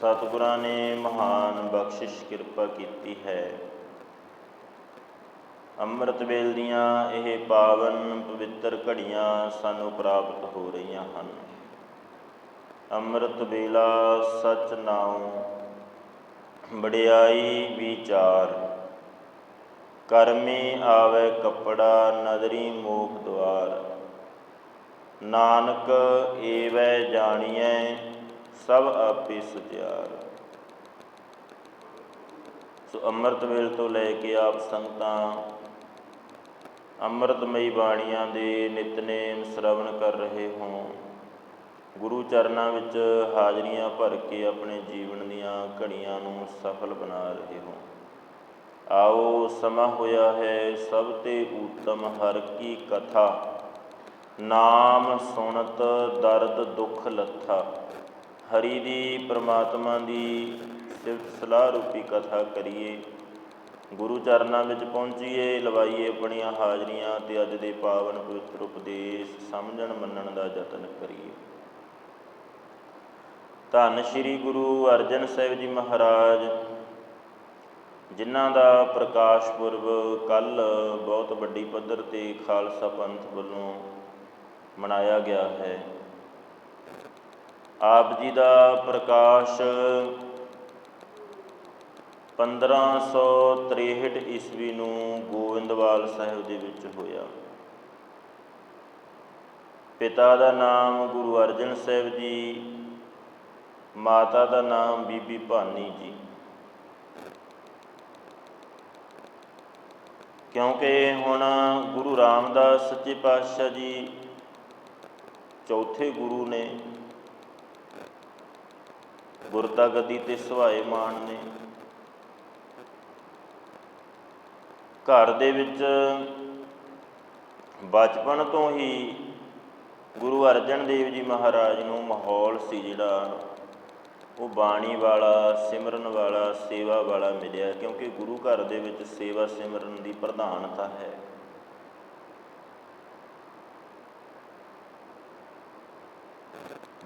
ਸਤਿਗੁਰਾਂ ਨੇ ਮਹਾਨ ਬਖਸ਼ਿਸ਼ ਕਿਰਪਾ ਕੀਤੀ ਹੈ। ਅੰਮ੍ਰਿਤ ਵੇਲ ਦੀਆਂ ਇਹ ਪਾਵਨ ਪਵਿੱਤਰ ਘੜੀਆਂ ਸਾਨੂੰ ਪ੍ਰਾਪਤ ਹੋ ਰਹੀਆਂ ਹਨ। ਅੰਮ੍ਰਿਤ ਵੇਲਾ ਸਚ ਨਾਉ, ਵਡਿਆਈ ਵਿਚਾਰ। ਕਰਮੀ ਆਵੇ ਕਪੜਾ ਨਦਰੀ ਮੋਖ ਦੁਆਰ। ਨਾਨਕ ਏਵੈ ਜਾਣੀਐ ਸਭ ਆਪੇ ਸੁਚਿਆਰ ਸੋ ਅੰਮ੍ਰਿਤ ਵੇਲ ਤੋਂ ਲੈ ਕੇ ਆਪ ਸੰਗਤਾਂ ਅੰਮ੍ਰਿਤਮਈ ਬਾਣੀਆਂ ਦੇ ਨਿਤਨੇਮ ਸ਼ਰਵਣ ਕਰ ਰਹੇ ਹੋ। ਗੁਰੂ ਚਰਨਾਂ ਵਿੱਚ ਹਾਜ਼ਰੀਆਂ ਭਰ ਕੇ ਆਪਣੇ ਜੀਵਨ ਦੀਆਂ ਘੜੀਆਂ ਨੂੰ ਸਫਲ ਬਣਾ ਰਹੇ ਹੋ। ਆਓ ਸਮਾਂ ਹੋਇਆ ਹੈ ਸਭ ਤੇ ਊਤਮ ਹਰ ਕੀ ਕਥਾ। ਨਾਮ ਸੁਣਤ ਦਰਦ ਦੁੱਖ ਲੱਥਾ। ਹਰੀ ਦੀ ਪ੍ਰਮਾਤਮਾ ਦੀ ਸਿਫਤ ਸਲਾਹ ਰੂਪੀ ਕਥਾ ਕਰੀਏ। ਗੁਰੂ ਚਰਨਾਂ ਵਿੱਚ ਪਹੁੰਚੀਏ, ਲਵਾਈਏ ਆਪਣੀਆਂ ਹਾਜ਼ਰੀਆਂ ਤੇ ਅੱਜ ਦੇ ਪਾਵਨ ਪਵਿੱਤਰ ਉਪਦੇਸ਼ ਸਮਝਣ ਮੰਨਣ ਦਾ ਯਤਨ ਕਰੀਏ। ਧੰਨ ਸ਼੍ਰੀ ਗੁਰੂ ਅਰਜਨ ਸਾਹਿਬ ਜੀ ਮਹਾਰਾਜ, ਜਿਨ੍ਹਾਂ ਦਾ ਪ੍ਰਕਾਸ਼ ਪੁਰਬ ਕੱਲ ਬਹੁਤ ਵੱਡੀ ਪੱਧਰ ਤੇ ਖਾਲਸਾ ਪੰਥ ਵੱਲੋਂ ਮਨਾਇਆ ਗਿਆ ਹੈ। ਆਪ ਜੀ ਦਾ ਪ੍ਰਕਾਸ਼ 1563 ਈਸਵੀ ਨੂੰ ਗੋਇੰਦਵਾਲ ਸਾਹਿਬ ਦੇ ਵਿੱਚ ਹੋਇਆ। ਪਿਤਾ ਦਾ ਨਾਮ ਗੁਰੂ ਅਰਜਨ ਸਾਹਿਬ ਜੀ, ਮਾਤਾ ਦਾ ਨਾਮ ਬੀਬੀ ਭਾਨੀ ਜੀ। ਕਿਉਂਕਿ ਹੁਣ ਗੁਰੂ ਰਾਮਦਾਸ ਸੱਚੇ ਪਾਤਸ਼ਾਹ ਜੀ ਚੌਥੇ ਗੁਰੂ ਨੇ ਗੁਰਤਾ ਗੱਦੀ ਤੇ ਸੁਹਾਏ ਮਾਣ ਨੇ। ਘਰ ਦੇ ਵਿੱਚ ਬਚਪਨ ਤੋਂ ਹੀ ਗੁਰੂ ਅਰਜਨ ਦੇਵ ਜੀ ਮਹਾਰਾਜ ਨੂੰ ਮਾਹੌਲ ਸੀ ਜਿਹੜਾ, ਉਹ ਬਾਣੀ ਵਾਲਾ, ਸਿਮਰਨ ਵਾਲਾ, ਸੇਵਾ ਵਾਲਾ ਮਿਲਿਆ, ਕਿਉਂਕਿ ਗੁਰੂ ਘਰ ਦੇ ਵਿੱਚ ਸੇਵਾ ਸਿਮਰਨ ਦੀ ਪ੍ਰਧਾਨਤਾ ਹੈ।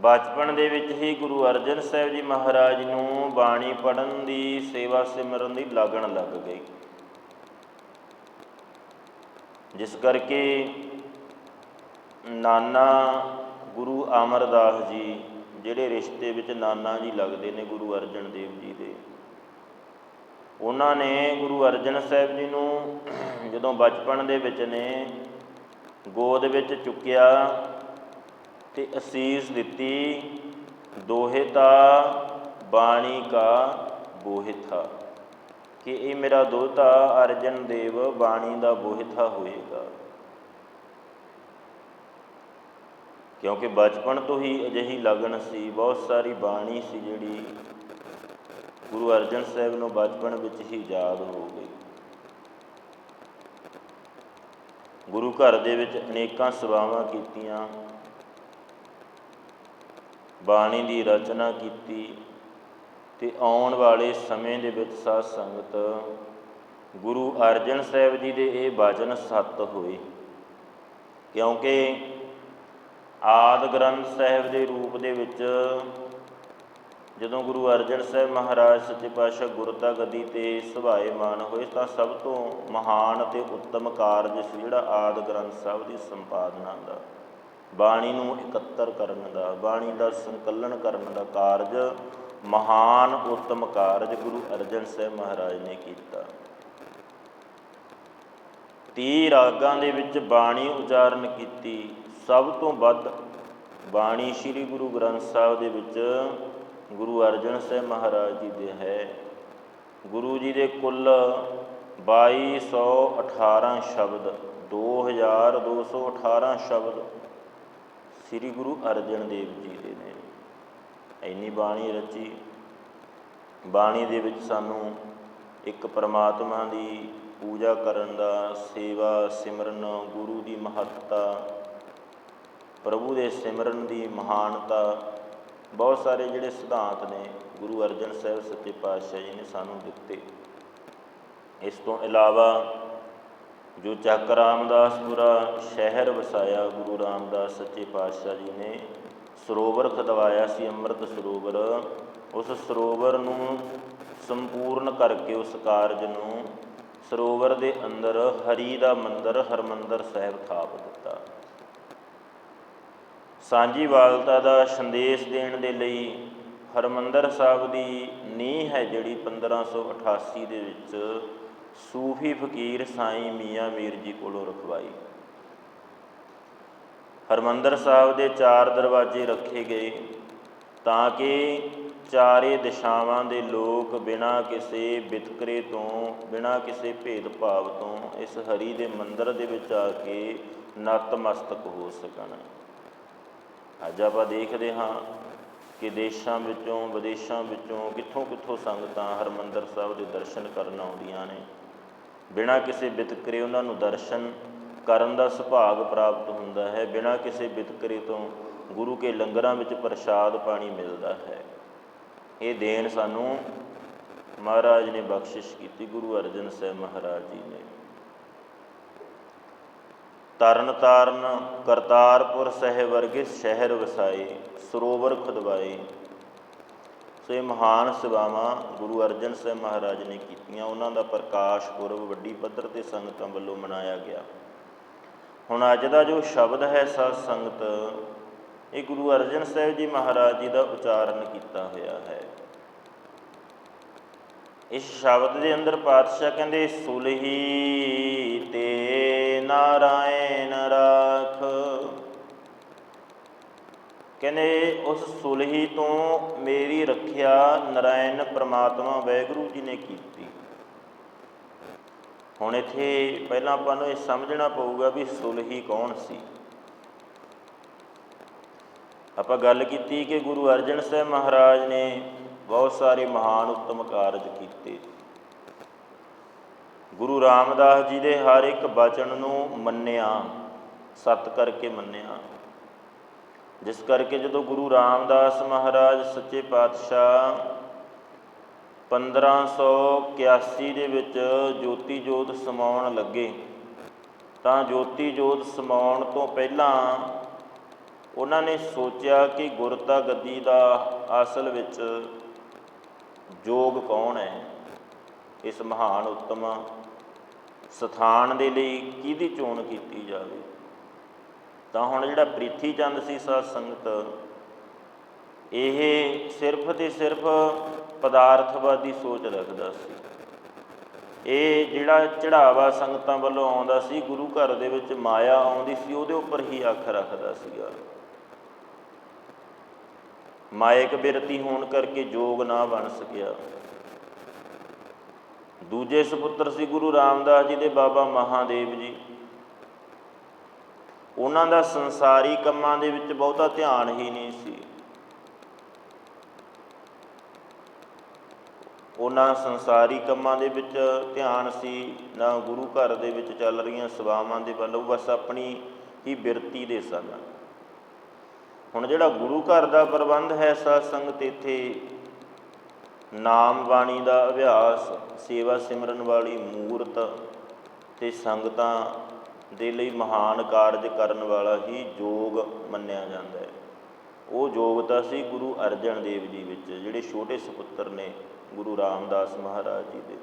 ਬਚਪਨ ਦੇ ਵਿੱਚ ਹੀ ਗੁਰੂ ਅਰਜਨ ਸਾਹਿਬ ਜੀ ਮਹਾਰਾਜ ਨੂੰ ਬਾਣੀ ਪੜਨ ਦੀ ਸੇਵਾ ਸਿਮਰਨ ਦੀ ਲਾਗਣ ਲੱਗ ਗਈ। ਜਿਸ ਕਰਕੇ ਨਾਨਾ ਗੁਰੂ ਅਮਰਦਾਸ ਜੀ, ਜਿਹੜੇ ਰਿਸ਼ਤੇ ਵਿੱਚ ਨਾਨਾ ਜੀ ਲੱਗਦੇ ਨੇ ਗੁਰੂ ਅਰਜਨ ਦੇਵ ਜੀ ਦੇ, ਉਹਨਾਂ ਨੇ ਗੁਰੂ ਅਰਜਨ ਸਾਹਿਬ ਜੀ ਨੂੰ ਜਦੋਂ ਬਚਪਨ ਦੇ ਵਿੱਚ ਨੇ ਗੋਦ ਵਿੱਚ ਚੁੱਕਿਆ ਤੇ ਅਸੀਸ ਦਿੱਤੀ ਦੋਹਿਤਾ ਬਾਣੀ ਕਾ ਬੋਹਿਥਾ ਕਿ ਇਹ ਮੇਰਾ ਦੋਹਤਾ ਅਰਜਨ ਦੇਵ ਬਾਣੀ ਦਾ ਬੋਹਿਥਾ ਹੋਏਗਾ। ਕਿਉਂਕਿ ਬਚਪਨ ਤੋਂ ਹੀ ਅਜਿਹੀ ਲਗਨ ਸੀ, ਬਹੁਤ ਸਾਰੀ ਬਾਣੀ ਸੀ ਜਿਹੜੀ ਗੁਰੂ ਅਰਜਨ ਸਾਹਿਬ ਨੂੰ ਬਚਪਨ ਵਿੱਚ ਹੀ ਯਾਦ ਹੋ ਗਈ। ਗੁਰੂ ਘਰ ਦੇ ਵਿੱਚ ਅਨੇਕਾਂ ਸੇਵਾਵਾਂ ਕੀਤੀਆਂ। ਬਾਣੀ ਦੀ ਰਚਨਾ ਕੀਤੀ ਤੇ ਆਉਣ ਵਾਲੇ ਸਮੇਂ ਦੇ ਵਿੱਚ ਸਾਧ ਸੰਗਤ ਗੁਰੂ ਅਰਜਨ ਸਾਹਿਬ ਜੀ ਦੇ ਇਹ ਬਚਨ ਸੱਤ ਹੋਏ। ਕਿਉਂਕਿ ਆਦ ਗ੍ਰੰਥ ਸਾਹਿਬ ਦੇ ਰੂਪ ਦੇ ਵਿੱਚ ਜਦੋਂ ਗੁਰੂ ਅਰਜਨ ਸਾਹਿਬ ਮਹਾਰਾਜ ਸੱਚੇ ਪਾਤਸ਼ਾਹ ਗੁਰਤਾ ਗੱਦੀ ਤੇ ਸੁਭਾਏਮਾਨ ਹੋਏ ਤਾਂ ਸਭ ਤੋਂ ਮਹਾਨ ਅਤੇ ਉੱਤਮ ਕਾਰਜ ਸੀ ਜਿਹੜਾ ਆਦ ਗ੍ਰੰਥ ਸਾਹਿਬ ਦੀ ਸੰਪਾਦਨਾ ਦਾ। ਬਾਣੀ ਨੂੰ ਇਕੱਤਰ ਕਰਨ ਦਾ, ਬਾਣੀ ਦਾ ਸੰਕਲਨ ਕਰਨ ਦਾ ਕਾਰਜ ਮਹਾਨ ਉਤਮ ਕਾਰਜ ਗੁਰੂ ਅਰਜਨ ਸਾਹਿਬ ਮਹਾਰਾਜ ਨੇ ਕੀਤਾ। 30 ਰਾਗਾਂ ਦੇ ਵਿੱਚ ਬਾਣੀ ਉਚਾਰਨ ਕੀਤੀ। ਸਭ ਤੋਂ ਵੱਧ ਬਾਣੀ ਸ੍ਰੀ ਗੁਰੂ ਗ੍ਰੰਥ ਸਾਹਿਬ ਦੇ ਵਿੱਚ ਗੁਰੂ ਅਰਜਨ ਸਾਹਿਬ ਮਹਾਰਾਜ ਜੀ ਦੇ ਹੈ। ਗੁਰੂ ਜੀ ਦੇ ਕੁੱਲ 2218 ਸ਼ਬਦ 2218 ਸ਼ਬਦ ਸ੍ਰੀ ਗੁਰੂ ਅਰਜਨ ਦੇਵ ਜੀ ਦੇ ਨੇ। ਇੰਨੀ ਬਾਣੀ ਰਚੀ। ਬਾਣੀ ਦੇ ਵਿੱਚ ਸਾਨੂੰ ਇੱਕ ਪਰਮਾਤਮਾ ਦੀ ਪੂਜਾ ਕਰਨ ਦਾ ਸੇਵਾ, ਸਿਮਰਨ, ਗੁਰੂ ਦੀ ਮਹੱਤਤਾ, ਪ੍ਰਭੂ ਦੇ ਸਿਮਰਨ ਦੀ ਮਹਾਨਤਾ, ਬਹੁਤ ਸਾਰੇ ਜਿਹੜੇ ਸਿਧਾਂਤ ਨੇ, ਗੁਰੂ ਅਰਜਨ ਸਾਹਿਬ ਸੱਚੇ ਪਾਤਸ਼ਾਹ ਜੀ ਨੇ ਸਾਨੂੰ ਦਿੱਤੇ। ਇਸ ਤੋਂ ਇਲਾਵਾ ਜੋ ਚੱਕ ਰਾਮਦਾਸਪੁਰਾ ਸ਼ਹਿਰ ਵਸਾਇਆ, ਗੁਰੂ ਰਾਮਦਾਸ ਸੱਚੇ ਪਾਤਸ਼ਾਹ ਜੀ ਨੇ ਸਰੋਵਰ ਖਦਵਾਇਆ ਸੀ, ਅੰਮ੍ਰਿਤ ਸਰੋਵਰ। ਉਸ ਸਰੋਵਰ ਨੂੰ ਸੰਪੂਰਨ ਕਰਕੇ ਉਸ ਕਾਰਜ ਨੂੰ ਸਰੋਵਰ ਦੇ ਅੰਦਰ ਹਰੀ ਦਾ ਮੰਦਰ, ਹਰਮੰਦਰ ਸਾਹਿਬ ਥਾਪ ਦਿੱਤਾ। ਸਾਂਝੀਵਾਲਤਾ ਦਾ ਸੰਦੇਸ਼ ਦੇਣ ਦੇ ਲਈ ਹਰਮੰਦਰ ਸਾਹਿਬ ਦੀ ਨੀਂਹ ਹੈ ਜਿਹੜੀ 1588 ਦੇ ਵਿੱਚ ਸੂਫੀ ਫਕੀਰ ਸਾਈਂ ਮੀਆਂ ਮੀਰ ਜੀ ਕੋਲੋਂ ਰਖਵਾਈ। ਹਰਮੰਦਰ ਸਾਹਿਬ ਦੇ ਚਾਰ ਦਰਵਾਜ਼ੇ ਰੱਖੇ ਗਏ ਤਾਂ ਕਿ ਚਾਰੇ ਦਿਸ਼ਾਵਾਂ ਦੇ ਲੋਕ ਬਿਨਾਂ ਕਿਸੇ ਵਿਤਕਰੇ ਤੋਂ, ਬਿਨਾਂ ਕਿਸੇ ਭੇਦਭਾਵ ਤੋਂ ਇਸ ਹਰੀ ਦੇ ਮੰਦਰ ਦੇ ਵਿੱਚ ਆ ਕੇ ਨਤਮਸਤਕ ਹੋ ਸਕਣ। ਅੱਜ ਆਪਾਂ ਦੇਖਦੇ ਹਾਂ ਕਿ ਦੇਸ਼ਾਂ ਵਿੱਚੋਂ, ਵਿਦੇਸ਼ਾਂ ਵਿੱਚੋਂ ਕਿੱਥੋਂ ਕਿੱਥੋਂ ਸੰਗਤਾਂ ਹਰਮੰਦਰ ਸਾਹਿਬ ਦੇ ਦਰਸ਼ਨ ਕਰਨ ਆਉਂਦੀਆਂ ਨੇ। ਬਿਨਾਂ ਕਿਸੇ ਵਿਤਕਰੇ ਉਹਨਾਂ ਨੂੰ ਦਰਸ਼ਨ ਕਰਨ ਦਾ ਸੁਭਾਗ ਪ੍ਰਾਪਤ ਹੁੰਦਾ ਹੈ। ਬਿਨਾਂ ਕਿਸੇ ਵਿਤਕਰੇ ਤੋਂ ਗੁਰੂ ਕੇ ਲੰਗਰਾਂ ਵਿੱਚ ਪ੍ਰਸ਼ਾਦ ਪਾਣੀ ਮਿਲਦਾ ਹੈ। ਇਹ ਦੇਣ ਸਾਨੂੰ ਮਹਾਰਾਜ ਨੇ ਬਖਸ਼ਿਸ਼ ਕੀਤੀ, ਗੁਰੂ ਅਰਜਨ ਸਾਹਿਬ ਮਹਾਰਾਜ ਜੀ ਨੇ। ਤਰਨ ਤਾਰਨ ਕਰਤਾਰਪੁਰ ਸਾਹਿਬ ਵਰਗੇ ਸ਼ਹਿਰ ਵਸਾਏ, ਸਰੋਵਰ ਖੁਦਵਾਏ ਸੋ ਮਹਾਨ ਸੇਵਾਵਾਂ ਗੁਰੂ ਅਰਜਨ ਸਾਹਿਬ ਮਹਾਰਾਜ ਨੇ ਕੀਤੀਆਂ। ਉਹਨਾਂ ਦਾ ਪ੍ਰਕਾਸ਼ ਪੁਰਬ ਵੱਡੀ ਪੱਧਰ ਤੇ ਸੰਗਤਾਂ ਵੱਲੋਂ ਮਨਾਇਆ ਗਿਆ। ਹੁਣ ਅੱਜ ਦਾ ਜੋ ਸ਼ਬਦ ਹੈ ਸਾਧ ਸੰਗਤ, ਇਹ ਗੁਰੂ ਅਰਜਨ ਸਾਹਿਬ ਜੀ ਮਹਾਰਾਜ ਜੀ ਦਾ ਉਚਾਰਨ ਕੀਤਾ ਹੋਇਆ ਹੈ। ਇਸ ਸ਼ਬਦ ਦੇ ਅੰਦਰ ਪਾਤਸ਼ਾਹ ਕਹਿੰਦੇ, ਸੁਲਹੀ ਤੇ ਨਾਰਾਇਣ ਰਾਖ ਕਹਿੰਦੇ, ਉਸ ਸੁਲਹੀ ਤੋਂ ਮੇਰੀ ਰੱਖਿਆ ਨਰਾਇਣ ਪ੍ਰਮਾਤਮਾ ਵੈਗੁਰੂ ਜੀ ਨੇ ਕੀਤੀ। ਹੁਣ ਇੱਥੇ ਪਹਿਲਾਂ ਆਪਾਂ ਨੂੰ ਇਹ ਸਮਝਣਾ ਪਊਗਾ ਵੀ ਸੁਲਹੀ ਕੌਣ ਸੀ। ਆਪਾਂ ਗੱਲ ਕੀਤੀ ਕਿ ਗੁਰੂ ਅਰਜਨ ਸਾਹਿਬ ਮਹਾਰਾਜ ਨੇ ਬਹੁਤ ਸਾਰੇ ਮਹਾਨ ਉੱਤਮ ਕਾਰਜ ਕੀਤੇ। ਗੁਰੂ ਰਾਮਦਾਸ ਜੀ ਦੇ ਹਰ ਇੱਕ ਬਚਨ ਨੂੰ ਮੰਨਿਆ, ਸਤ ਕਰਕੇ ਮੰਨਿਆ। ਜਿਸ ਕਰਕੇ ਜਦੋਂ ਗੁਰੂ ਰਾਮਦਾਸ ਮਹਾਰਾਜ ਸੱਚੇ ਪਾਤਸ਼ਾਹ 1581 ਦੇ ਵਿੱਚ ਜੋਤੀ ਜੋਤ ਸਮਾਉਣ ਲੱਗੇ, ਤਾਂ ਜੋਤੀ ਜੋਤ ਸਮਾਉਣ ਤੋਂ ਪਹਿਲਾਂ ਉਹਨਾਂ ਨੇ ਸੋਚਿਆ ਕਿ ਗੁਰਤਾ ਗੱਦੀ ਦਾ ਅਸਲ ਵਿੱਚ ਜੋਗ ਕੌਣ ਹੈ? ਇਸ ਮਹਾਨ ਉੱਤਮ ਸਥਾਨ ਦੇ ਲਈ ਕਿਹਦੀ ਚੋਣ ਕੀਤੀ ਜਾਵੇ? ਤਾਂ ਹੁਣ ਜਿਹੜਾ ਪ੍ਰੀਥੀ ਚੰਦ ਸੀ ਸਾਧ ਸੰਗਤ, ਇਹ ਸਿਰਫ ਤੇ ਸਿਰਫ ਪਦਾਰਥਵਾਦੀ ਸੋਚ ਰੱਖਦਾ ਸੀ। ਇਹ ਜਿਹੜਾ ਚੜਾਵਾ ਸੰਗਤਾਂ ਵੱਲੋਂ ਆਉਂਦਾ ਸੀ, ਗੁਰੂ ਘਰ ਦੇ ਵਿੱਚ ਮਾਇਆ ਆਉਂਦੀ ਸੀ, ਉਹਦੇ ਉੱਪਰ ਹੀ ਅੱਖ ਰੱਖਦਾ ਸੀਗਾ। ਮਾਇਕ ਬਿਰਤੀ ਹੋਣ ਕਰਕੇ ਜੋਗ ਨਾ ਬਣ ਸਕਿਆ। ਦੂਜੇ ਸੁਪੁੱਤਰ ਸੀ ਗੁਰੂ ਰਾਮਦਾਸ ਜੀ ਦੇ ਬਾਬਾ ਮਹਾਦੇਵ ਜੀ। ਉਹਨਾਂ ਦਾ ਸੰਸਾਰੀ ਕੰਮਾਂ ਦੇ ਵਿੱਚ ਬਹੁਤਾ ਧਿਆਨ ਹੀ ਨਹੀਂ ਸੀ। ਉਹਨਾਂ ਸੰਸਾਰੀ ਕੰਮਾਂ ਦੇ ਵਿੱਚ ਧਿਆਨ ਸੀ, ਨਾ ਗੁਰੂ ਘਰ ਦੇ ਵਿੱਚ ਚੱਲ ਰਹੀਆਂ ਸੇਵਾਵਾਂ ਦੇ ਵੱਲ, ਬਸ ਆਪਣੀ ਹੀ ਬਿਰਤੀ ਦੇ ਸਨ। ਹੁਣ ਜਿਹੜਾ ਗੁਰੂ ਘਰ ਦਾ ਪ੍ਰਬੰਧ ਹੈ ਸਾਧ ਸੰਗਤ ਇੱਥੇ ਨਾਮ ਬਾਣੀ ਦਾ ਅਭਿਆਸ, ਸੇਵਾ ਸਿਮਰਨ ਵਾਲੀ ਮੂਰਤ ਤੇ ਸੰਗਤਾਂ ਦੇ ਲਈ ਮਹਾਨ ਕਾਰਜ ਕਰਨ ਵਾਲਾ ਹੀ ਯੋਗ ਮੰਨਿਆ ਜਾਂਦਾ ਹੈ। ਉਹ ਯੋਗਤਾ ਸੀ ਗੁਰੂ ਅਰਜਨ ਦੇਵ ਜੀ ਵਿੱਚ, ਜਿਹੜੇ ਛੋਟੇ ਸੁਪੁੱਤਰ ਨੇ ਗੁਰੂ ਰਾਮਦਾਸ ਮਹਾਰਾਜ ਜੀ ਦੇ।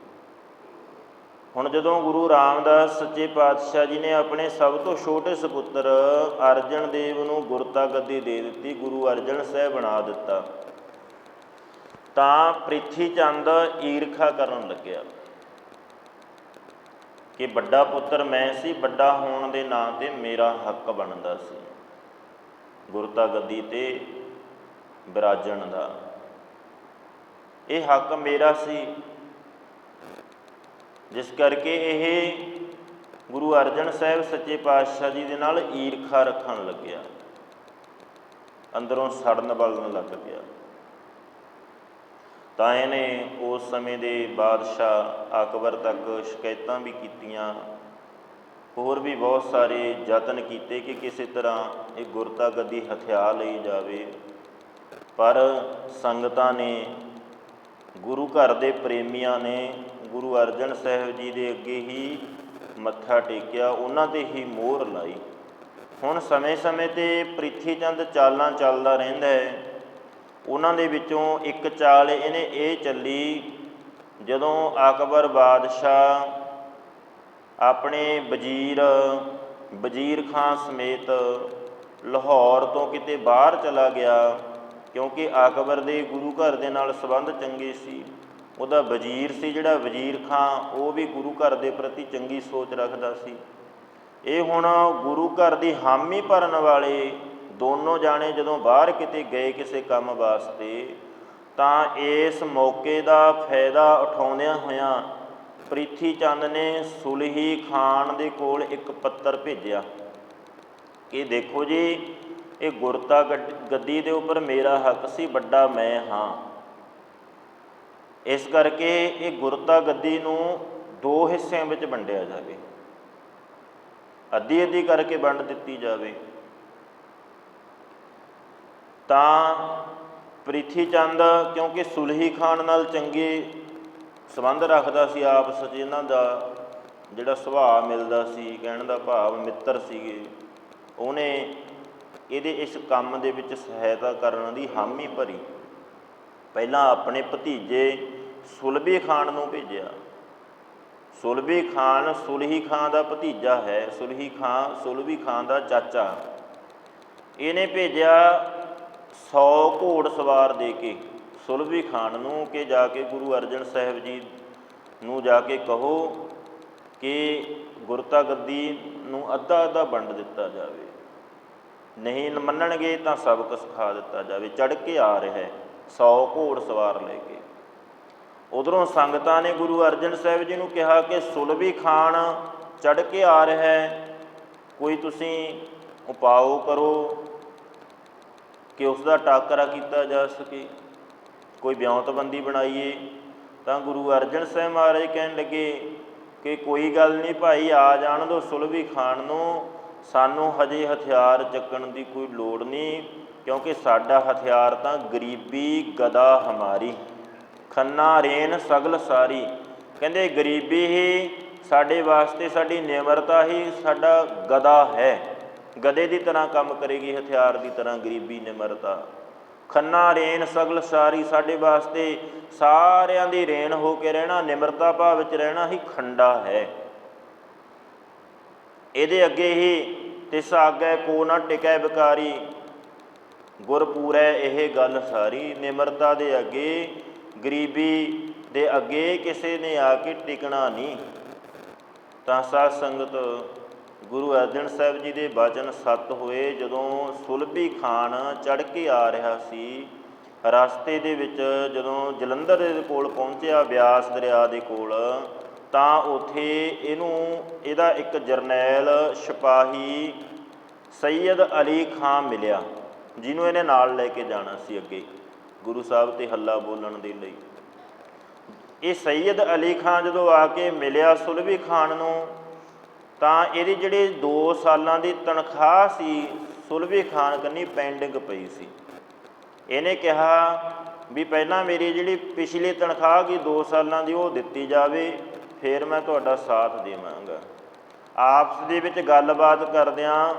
ਹੁਣ ਜਦੋਂ ਗੁਰੂ ਰਾਮਦਾਸ ਸੱਚੇ ਪਾਤਸ਼ਾਹ ਜੀ ਨੇ ਆਪਣੇ ਸਭ ਤੋਂ ਛੋਟੇ ਸੁਪੁੱਤਰ ਅਰਜਨ ਦੇਵ ਨੂੰ ਗੁਰਤਾ ਗੱਦੀ ਦੇ ਦਿੱਤੀ, ਗੁਰੂ ਅਰਜਨ ਸਾਹਿਬ ਬਣਾ ਦਿੱਤਾ, ਤਾਂ ਪ੍ਰਿਥੀ ਚੰਦ ਈਰਖਾ ਕਰਨ ਲੱਗਿਆ। ਕਿ ਵੱਡਾ ਪੁੱਤਰ ਮੈਂ ਸੀ, ਵੱਡਾ ਹੋਣ ਦੇ ਨਾਂ ਤੇ ਮੇਰਾ ਹੱਕ ਬਣਦਾ ਸੀ। ਗੁਰਤਾ ਗੱਦੀ ਤੇ ਬਿਰਾਜਣ ਦਾ। ਇਹ ਹੱਕ ਮੇਰਾ ਸੀ। ਜਿਸ ਕਰਕੇ ਇਹ ਗੁਰੂ ਅਰਜਨ ਸਾਹਿਬ ਸੱਚੇ ਪਾਤਸ਼ਾਹ ਜੀ ਦੇ ਨਾਲ ਈਰਖਾ ਰੱਖਣ ਲੱਗਿਆ। ਅੰਦਰੋਂ ਸੜਨ ਬਲਨ ਲੱਗ ਪਿਆ ਤਾਂ ਇਹਨੇ ਉਸ ਸਮੇਂ ਦੇ ਬਾਦਸ਼ਾਹ ਅਕਬਰ ਤੱਕ ਸ਼ਿਕਾਇਤਾਂ ਵੀ ਕੀਤੀਆਂ। ਹੋਰ ਵੀ ਬਹੁਤ ਸਾਰੇ ਯਤਨ ਕੀਤੇ ਕਿ ਕਿਸੇ ਤਰ੍ਹਾਂ ਇਹ ਗੁਰਤਾ ਗੱਦੀ ਹਥਿਆ ਲਈ ਜਾਵੇ। ਪਰ ਸੰਗਤਾਂ ਨੇ, ਗੁਰੂ ਘਰ ਦੇ ਪ੍ਰੇਮੀਆਂ ਨੇ, ਗੁਰੂ ਅਰਜਨ ਸਾਹਿਬ ਜੀ ਦੇ ਅੱਗੇ ਹੀ ਮੱਥਾ ਟੇਕਿਆ, ਉਹਨਾਂ ਤੇ ਹੀ ਮੋਹਰ ਲਾਈ। ਹੁਣ ਸਮੇਂ-ਸਮੇਂ ਤੇ ਪ੍ਰਿਥੀ ਚੰਦ ਚਾਲਾਂ ਚੱਲਦਾ ਰਹਿੰਦਾ ਹੈ। ਉਹਨਾਂ ਦੇ ਵਿੱਚੋਂ ਇੱਕ ਚਾਲ ਇਹਨੇ ਇਹ ਚੱਲੀ, ਜਦੋਂ ਅਕਬਰ ਬਾਦਸ਼ਾਹ ਆਪਣੇ ਵਜ਼ੀਰ ਵਜ਼ੀਰ ਖਾਨ ਸਮੇਤ ਲਾਹੌਰ ਤੋਂ ਕਿਤੇ ਬਾਹਰ ਚਲਾ ਗਿਆ, ਕਿਉਂਕਿ ਅਕਬਰ ਦੇ ਗੁਰੂ ਘਰ ਦੇ ਨਾਲ ਸੰਬੰਧ ਚੰਗੇ ਸੀ, ਉਹਦਾ ਵਜ਼ੀਰ ਸੀ ਜਿਹੜਾ ਵਜ਼ੀਰ ਖਾਨ ਉਹ ਵੀ ਗੁਰੂ ਘਰ ਦੇ ਪ੍ਰਤੀ ਚੰਗੀ ਸੋਚ ਰੱਖਦਾ ਸੀ। ਇਹ ਹੁਣ ਗੁਰੂ ਘਰ ਦੀ ਹਾਮੀ ਭਰਨ ਵਾਲੇ ਦੋਨੋਂ ਜਾਣੇ ਜਦੋਂ ਬਾਹਰ ਕਿਤੇ ਗਏ ਕਿਸੇ ਕੰਮ ਵਾਸਤੇ, ਤਾਂ ਇਸ ਮੌਕੇ ਦਾ ਫਾਇਦਾ ਉਠਾਉਂਦਿਆਂ ਹੋਇਆਂ ਪ੍ਰਿਥੀ ਚੰਦ ਨੇ ਸੁਲਹੀ ਖਾਨ ਦੇ ਕੋਲ ਇੱਕ ਪੱਤਰ ਭੇਜਿਆ। ਕਿ ਦੇਖੋ ਜੀ, ਇਹ ਗੁਰਤਾ ਗੱਡ- ਗੱਦੀ ਦੇ ਉੱਪਰ ਮੇਰਾ ਹੱਕ ਸੀ, ਵੱਡਾ ਮੈਂ ਹਾਂ। ਇਸ ਕਰਕੇ ਇਹ ਗੁਰਤਾ ਗੱਦੀ ਨੂੰ ਦੋ ਹਿੱਸਿਆਂ ਵਿੱਚ ਵੰਡਿਆ ਜਾਵੇ। ਅੱਧੀ ਅੱਧੀ ਕਰਕੇ ਵੰਡ ਦਿੱਤੀ ਜਾਵੇ। ਤਾਂ ਪ੍ਰਿਥੀ ਚੰਦ ਕਿਉਂਕਿ ਸੁਲਹੀ ਖਾਨ ਨਾਲ ਚੰਗੇ ਸੰਬੰਧ ਰੱਖਦਾ ਸੀ ਆਪਸ 'ਚ ਇਹਨਾਂ ਦਾ ਜਿਹੜਾ ਸੁਭਾਅ ਮਿਲਦਾ ਸੀ, ਕਹਿਣ ਦਾ ਭਾਵ ਮਿੱਤਰ ਸੀਗੇ, ਉਹਨੇ ਇਹਦੇ ਇਸ ਕੰਮ ਦੇ ਵਿੱਚ ਸਹਾਇਤਾ ਕਰਨ ਦੀ ਹਾਮੀ ਭਰੀ। ਪਹਿਲਾਂ ਆਪਣੇ ਭਤੀਜੇ ਸੁਲਭੀ ਖਾਨ ਨੂੰ ਭੇਜਿਆ। ਸੁਲਭੀ ਖਾਨ ਸੁਲਹੀ ਖਾਨ ਦਾ ਭਤੀਜਾ ਹੈ, ਸੁਲਹੀ ਖਾਨ ਸੁਲਭੀ ਖਾਨ ਦਾ ਚਾਚਾ। ਇਹਨੇ ਭੇਜਿਆ 100 ਘੋੜ ਸਵਾਰ ਦੇ ਕੇ ਸੁਲਭੀ ਖਾਨ ਨੂੰ ਕਿ ਜਾ ਕੇ ਗੁਰੂ ਅਰਜਨ ਸਾਹਿਬ ਜੀ ਨੂੰ ਜਾ ਕੇ ਕਹੋ ਕਿ ਗੁਰਤਾ ਗੱਦੀ ਨੂੰ ਅੱਧਾ ਅੱਧਾ ਵੰਡ ਦਿੱਤਾ ਜਾਵੇ। ਨਹੀਂ ਮੰਨਣਗੇ ਤਾਂ ਸਬਕ ਸਿਖਾ ਦਿੱਤਾ ਜਾਵੇ। ਚੜ ਕੇ ਆ ਰਿਹਾ ਹੈ 100 ਘੋੜ ਸਵਾਰ ਲੈ ਕੇ। ਉਧਰੋਂ ਸੰਗਤਾਂ ਨੇ ਗੁਰੂ ਅਰਜਨ ਸਾਹਿਬ ਜੀ ਨੂੰ ਕਿਹਾ ਕਿ ਸੁਲਭੀ ਖਾਨ ਚੜ ਕੇ ਆ ਰਿਹਾ ਹੈ। ਕੋਈ ਤੁਸੀਂ ਉਪਾਓ ਕਰੋ। ਕਿ ਉਸ ਦਾ ਟਾਕਰਾ ਕੀਤਾ ਜਾ ਸਕੇ। ਕੋਈ ਵਿਉਂਤਬੰਦੀ ਬਣਾਈਏ, ਤਾਂ ਗੁਰੂ ਅਰਜਨ ਸਾਹਿਬ ਮਹਾਰਾਜ ਕਹਿਣ ਲੱਗੇ ਕਿ ਕੋਈ ਗੱਲ ਨਹੀਂ ਭਾਈ, ਆ ਜਾਣ ਦੋ ਸੁਲਭੀ ਖਾਣ ਨੂੰ। ਸਾਨੂੰ ਹਜੇ ਹਥਿਆਰ ਚੱਕਣ ਦੀ ਕੋਈ ਲੋੜ ਨਹੀਂ, ਕਿਉਂਕਿ ਸਾਡਾ ਹਥਿਆਰ ਤਾਂ ਗਰੀਬੀ ਗਦਾ ਹਮਾਰੀ। ਖੰਨਾ ਰੇਨ ਸਗਲ ਸਾਰੀ। ਕਹਿੰਦੇ ਗਰੀਬੀ ਹੀ ਸਾਡੇ ਵਾਸਤੇ ਸਾਡੀ ਨਿਮਰਤਾ ਹੀ ਸਾਡਾ ਗਦਾ ਹੈ। ਗਦੇ ਦੀ ਤਰ੍ਹਾਂ ਕੰਮ ਕਰੇਗੀ, ਹਥਿਆਰ ਦੀ ਤਰ੍ਹਾਂ ਗਰੀਬੀ ਨਿਮਰਤਾ। ਖੰਨਾ ਰੇਨ ਸਗਲ ਸਾਰੀ ਸਾਡੇ ਵਾਸਤੇ, ਸਾਰਿਆਂ ਦੀ ਰੇਨ ਹੋ ਕੇ ਰਹਿਣਾ, ਨਿਮਰਤਾ ਭਾਵ ਵਿੱਚ ਰਹਿਣਾ ਹੀ ਖੰਡਾ ਹੈ। ਇਹਦੇ ਅੱਗੇ ਹੀ ਤਿਸ ਆਗੇ ਕੋ ਨਾ ਟਿਕੈ ਵਿਕਾਰੀ ਗੁਰਪੂਰੈ ਇਹ ਗੱਲ ਸਾਰੀ ਨਿਮਰਤਾ ਦੇ ਅੱਗੇ, ਗਰੀਬੀ ਦੇ ਅੱਗੇ ਕਿਸੇ ਨੇ ਆ ਕੇ ਟਿਕਣਾ ਨਹੀਂ। ਤਾਂ ਸਾਧ ਸੰਗਤ ਗੁਰੂ ਅਰਜਨ ਸਾਹਿਬ ਜੀ ਦੇ ਬਚਨ ਸੱਤ ਹੋਏ, ਜਦੋਂ ਸੁਲਭੀ ਖਾਨ ਚੜ ਕੇ ਆ ਰਿਹਾ ਸੀ, ਰਸਤੇ ਦੇ ਵਿੱਚ ਜਦੋਂ ਜਲੰਧਰ ਦੇ ਕੋਲ ਪਹੁੰਚਿਆ ਬਿਆਸ ਦਰਿਆ ਦੇ ਕੋਲ, ਤਾਂ ਉਥੇ ਇਹਨੂੰ, ਇਹਦਾ ਇੱਕ ਜਰਨੈਲ ਸਿਪਾਹੀ ਸੈਦ ਅਲੀ ਖਾਨ ਮਿਲਿਆ, ਜਿਹਨੂੰ ਇਹਨੇ ਨਾਲ ਲੈ ਕੇ ਜਾਣਾ ਸੀ ਅੱਗੇ, ਗੁਰੂ ਸਾਹਿਬ ਤੇ ਹੱਲਾ ਬੋਲਣ ਦੇ ਲਈ। ਇਹ ਸੈਯਦ ਅਲੀ ਖਾਨ ਜਦੋਂ ਆ ਕੇ ਮਿਲਿਆ ਸੁਲਭੀ ਖਾਨ ਨੂੰ ਤਾਂ ਇਹਦੀ ਜਿਹੜੀ 2 ਸਾਲਾਂ ਦੀ ਤਨਖਾਹ ਸੀ ਸੁਲਭੀ ਖਾਨ ਕੰਨੀ ਪੈਂਡਿੰਗ ਪਈ ਸੀ। ਇਹਨੇ ਕਿਹਾ ਵੀ ਪਹਿਲਾਂ ਮੇਰੀ ਜਿਹੜੀ ਪਿਛਲੀ ਤਨਖਾਹ ਕੀ 2 ਸਾਲਾਂ ਦੀ ਉਹ ਦਿੱਤੀ ਜਾਵੇ, ਫਿਰ ਮੈਂ ਤੁਹਾਡਾ ਸਾਥ ਦੇਵਾਂਗਾ। ਆਪਸ ਦੇ ਵਿੱਚ ਗੱਲਬਾਤ ਕਰਦਿਆਂ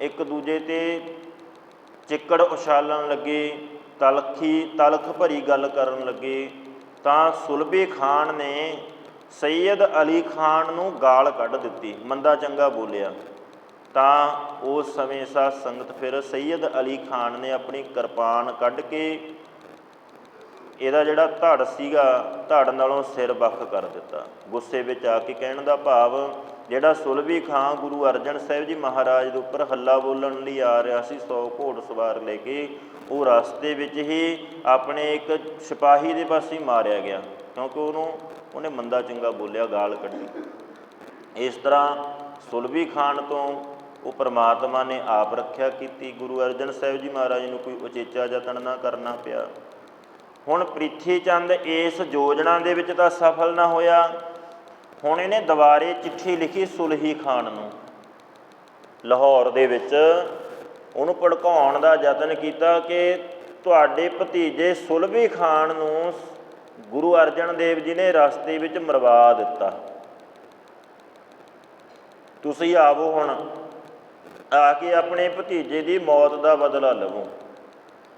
ਇੱਕ ਦੂਜੇ ਤੇ ਚਿੱਕੜ ਉਛਾਲਣ ਲੱਗੇ, ਤਲਖੀ, ਤਲਖ ਭਰੀ ਗੱਲ ਕਰਨ ਲੱਗੇ, ਤਾਂ ਸੁਲਭੀ ਖਾਨ ਨੇ ਸੈਯਦ ਅਲੀ ਖਾਨ ਨੂੰ ਗਾਲ ਕੱਢ ਦਿੱਤੀ। ਮੰਦਾ ਚੰਗਾ ਬੋਲਿਆ। ਤਾਂ ਉਸ ਸਮੇਂ ਸਾ ਸੰਗਤ ਫਿਰ ਸੈਯਦ ਅਲੀ ਖਾਨ ਨੇ ਆਪਣੀ ਕਿਰਪਾਨ ਕੱਢ ਕੇ ਇਹਦਾ ਜਿਹੜਾ ਧੜ ਸੀਗਾ, ਧੜ ਨਾਲੋਂ ਸਿਰ ਵੱਖ ਕਰ ਦਿੱਤਾ। ਗੁੱਸੇ ਵਿੱਚ ਆ ਕੇ ਕਹਿਣ ਦਾ ਭਾਵ, ਜਿਹੜਾ ਸੁਲਭੀ ਖਾਂ ਗੁਰੂ ਅਰਜਨ ਸਾਹਿਬ ਜੀ ਮਹਾਰਾਜ ਦੇ ਉੱਪਰ ਹੱਲਾ ਬੋਲਣ ਲਈ ਆ ਰਿਹਾ ਸੀ 100 ਘੋੜ ਸਵਾਰ ਲੈ ਕੇ, ਉਹ ਰਸਤੇ ਵਿੱਚ ਹੀ ਆਪਣੇ ਇੱਕ ਸਿਪਾਹੀ ਦੇ ਪਾਸੇ ਮਾਰਿਆ ਗਿਆ। ਕਿਉਂਕਿ ਉਹਨੂੰ ਉਹਨੇ ਮੰਦਾ ਚੰਗਾ ਬੋਲਿਆ, ਗਾਲ ਕੱਢੀ। ਇਸ ਤਰ੍ਹਾਂ ਸੁਲਭੀ ਖਾਨ ਤੋਂ ਉਹ ਪ੍ਰਮਾਤਮਾ ਨੇ ਆਪ ਰੱਖਿਆ ਕੀਤੀ। ਗੁਰੂ ਅਰਜਨ ਸਾਹਿਬ ਜੀ ਮਹਾਰਾਜ ਨੂੰ ਕੋਈ ਉਚੇਚਾ ਯਤਨ ਨਾ ਕਰਨਾ ਪਿਆ। ਹੁਣ ਪ੍ਰਿਥੀ ਚੰਦ ਇਸ ਯੋਜਨਾ ਦੇ ਵਿੱਚ ਤਾਂ ਸਫਲ ਨਾ ਹੋਇਆ। ਹੁਣ ਇਹਨੇ ਦੁਬਾਰੇ ਚਿੱਠੀ ਲਿਖੀ ਸੁਲਹੀ ਖਾਨ ਨੂੰ। ਲਾਹੌਰ ਦੇ ਵਿੱਚ ਉਹਨੂੰ ਭੜਕਾਉਣ ਦਾ ਯਤਨ ਕੀਤਾ ਕਿ ਤੁਹਾਡੇ ਭਤੀਜੇ ਸੁਲਭੀ ਖਾਨ ਨੂੰ ਗੁਰੂ ਅਰਜਨ ਦੇਵ ਜੀ ਨੇ ਰਸਤੇ ਵਿੱਚ ਮਰਵਾ ਦਿੱਤਾ। ਤੁਸੀਂ ਆਵੋ ਹੁਣ, ਆ ਕੇ ਆਪਣੇ ਭਤੀਜੇ ਦੀ ਮੌਤ ਦਾ ਬਦਲਾ ਲਵੋ।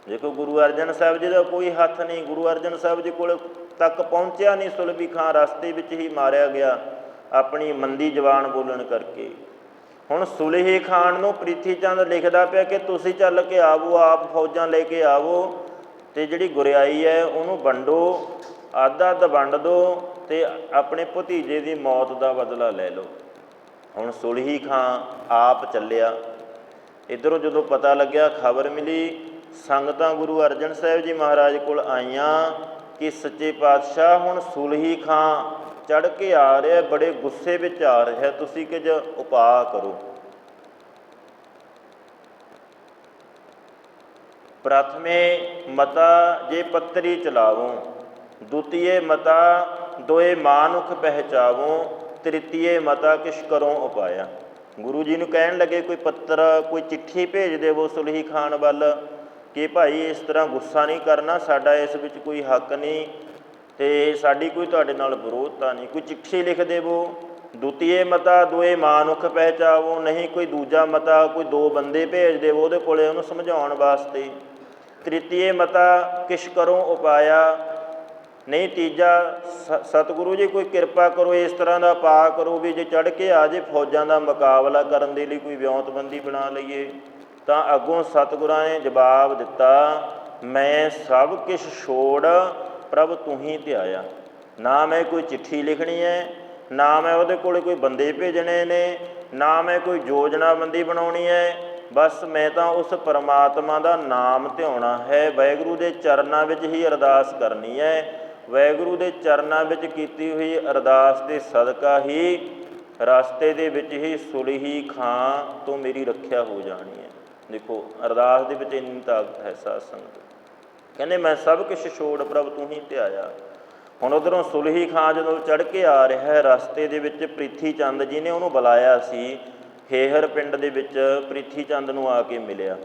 ਦੇਖੋ ਗੁਰੂ ਅਰਜਨ ਸਾਹਿਬ ਜੀ ਦਾ ਕੋਈ ਹੱਥ ਨਹੀਂ, ਗੁਰੂ ਅਰਜਨ ਸਾਹਿਬ ਜੀ ਕੋਲ ਤੱਕ ਪਹੁੰਚਿਆ ਨਹੀਂ ਸੁਲਬੀ ਖਾਨ ਰਸਤੇ ਵਿੱਚ ਹੀ ਮਾਰਿਆ ਗਿਆ ਆਪਣੀ ਮੰਦੀ ਜ਼ਬਾਨ ਬੋਲਣ ਕਰਕੇ। ਹੁਣ ਸੁਲਹੀ ਖਾਨ ਨੂੰ ਪ੍ਰਿਥੀ ਚੰਦ ਲਿਖਦਾ ਪਿਆ ਕਿ ਤੁਸੀਂ ਚੱਲ ਕੇ ਆਵੋ, ਆਪ ਫੌਜਾਂ ਲੈ ਕੇ ਆਵੋ ਤੇ ਜਿਹੜੀ ਗੁਰਿਆਈ ਹੈ ਉਹਨੂੰ ਵੰਡੋ। ਆਧਾ ਦ ਵੰਡ ਦਿਓ ਤੇ ਆਪਣੇ ਭਤੀਜੇ ਦੀ ਮੌਤ ਦਾ ਬਦਲਾ ਲੈ ਲਓ। ਹੁਣ ਸੁਲਹੀ ਖਾਂ ਆਪ ਚੱਲਿਆ। ਇਧਰੋਂ ਜਦੋਂ ਪਤਾ ਲੱਗਿਆ ਖਬਰ ਮਿਲੀ, ਸੰਗਤਾਂ ਗੁਰੂ ਅਰਜਨ ਸਾਹਿਬ ਜੀ ਮਹਾਰਾਜ ਕੋਲ ਆਈਆਂ ਕਿ ਸੱਚੇ ਪਾਤਸ਼ਾਹ ਹੁਣ ਸੁਲਹੀ ਖਾਂ ਚੜ ਕੇ ਆ ਰਿਹਾ, ਬੜੇ ਗੁੱਸੇ ਵਿੱਚ ਆ ਰਿਹਾ, ਤੁਸੀਂ ਕੁਝ ਉਪਾਅ ਕਰੋ। ਪ੍ਰਥਮੇ ਮਤਾ ਜੇ ਪੱਤਰੀ ਚਲਾਵੋ ਦੁਤੀਏ ਮਤਾ ਦੋਏ ਮਾਨੁਖ ਪਹਿਚਾਵੋ, ਤ੍ਰਿਤੀਏ ਮਤਾ ਕਿਛ ਕਰੋ ਉਪਾਇਆ। ਗੁਰੂ ਜੀ ਨੂੰ ਕਹਿਣ ਲੱਗੇ, ਕੋਈ ਪੱਤਰ, ਕੋਈ ਚਿੱਠੀ ਭੇਜ ਦੇਵੋ ਸੁਲਹੀ ਖਾਨ ਵੱਲ, ਕਿ ਭਾਈ ਇਸ ਤਰ੍ਹਾਂ ਗੁੱਸਾ ਨਹੀਂ ਕਰਨਾ, ਸਾਡਾ ਇਸ ਵਿੱਚ ਕੋਈ ਹੱਕ ਨਹੀਂ ਤੇ ਸਾਡੀ ਕੋਈ ਤੁਹਾਡੇ ਨਾਲ ਵਿਰੋਧਤਾ ਨਹੀਂ। ਕੋਈ ਚਿੱਠੀ ਲਿਖ ਦੇਵੋ, ਦੁਤੀਏ ਮਤਾ ਦੋਏ ਮਾਨੁਖ ਪਹਿਚਾਵੋ, ਨਹੀਂ ਕੋਈ ਦੂਜਾ ਮਤਾ, ਕੋਈ ਦੋ ਬੰਦੇ ਭੇਜ ਦੇਵੋ, ਉਹਦੇ ਕੋਲੇ ਉਹਨੂੰ ਸਮਝਾਉਣ ਵਾਸਤੇ। ਤ੍ਰਿਤੀਏ ਮਤਾ ਕਿਛ ਕਰੋ ਉਪਾਇਆ ਨਹੀਂ, ਤੀਜਾ, ਸ- ਸਤਿਗੁਰੂ ਜੀ, ਕੋਈ ਕਿਰਪਾ ਕਰੋ, ਇਸ ਤਰ੍ਹਾਂ ਦਾ ਪਾ ਕਰੋ ਵੀ ਜੇ ਚੜ ਕੇ ਆ ਜੇ ਫੌਜਾਂ ਦਾ ਮੁਕਾਬਲਾ ਕਰਨ ਦੇ ਲਈ ਕੋਈ ਵਿਉਂਤਬੰਦੀ ਬਣਾ ਲਈਏ, ਤਾਂ ਅੱਗੋਂ ਸਤਿਗੁਰਾਂ ਨੇ ਜਵਾਬ ਦਿੱਤਾ, ਮੈਂ ਸਭ ਕੁਝ ਛੋੜ ਪ੍ਰਭ ਤੂੰ ਹੀ ਧਿਆਇਆ। ਨਾ ਮੈਂ ਕੋਈ ਚਿੱਠੀ ਲਿਖਣੀ ਹੈ ਨਾ ਮੈਂ ਉਹਦੇ ਕੋਲੇ ਕੋਈ ਬੰਦੇ ਭੇਜਣੇ ਨੇ, ਨਾ ਮੈਂ ਕੋਈ ਯੋਜਨਾਬੰਦੀ ਬਣਾਉਣੀ ਹੈ ਬਸ ਮੈਂ ਤਾਂ ਉਸ ਪਰਮਾਤਮਾ ਦਾ ਨਾਮ ਧਿਆਉਣਾ ਹੈ, ਵਾਹਿਗੁਰੂ ਦੇ ਚਰਨਾਂ ਵਿੱਚ ਹੀ ਅਰਦਾਸ ਕਰਨੀ ਹੈ ਵਾਹਿਗੁਰੂ ਦੇ ਚਰਨਾਂ ਵਿੱਚ ਕੀਤੀ ਹੋਈ ਅਰਦਾਸ ਦੇ ਸਦਕਾ ਹੀ ਰਸਤੇ ਦੇ ਵਿੱਚ ਹੀ ਸੁਲਹੀ ਖਾਂ ਤੋਂ ਮੇਰੀ ਰੱਖਿਆ ਹੋ ਜਾਣੀ ਹੈ। ਦੇਖੋ, ਅਰਦਾਸ ਦੇ ਵਿੱਚ ਇੰਨੀ ਤਾਕਤ ਹੈ ਸਾਧ ਸੰਗਤ। ਕਹਿੰਦੇ, ਮੈਂ ਸਭ ਕੁਝ ਛੋੜ ਪ੍ਰਭ ਤੂੰ ਹੀ ਧਿਆਇਆ। ਹੁਣ ਉਧਰੋਂ ਸੁਲਹੀ ਖਾਂ ਜਦੋਂ ਚੜ ਕੇ ਆ ਰਿਹਾ ਹੈ, ਰਸਤੇ ਦੇ ਵਿੱਚ ਪ੍ਰਿਥੀ ਚੰਦ ਜੀ ਨੇ ਉਹਨੂੰ ਬੁਲਾਇਆ ਸੀ। ਹੇਹਰ ਪਿੰਡ ਦੇ ਵਿੱਚ ਪ੍ਰਿਥੀ ਚੰਦ ਨੂੰ ਆ ਕੇ ਮਿਲਿਆ।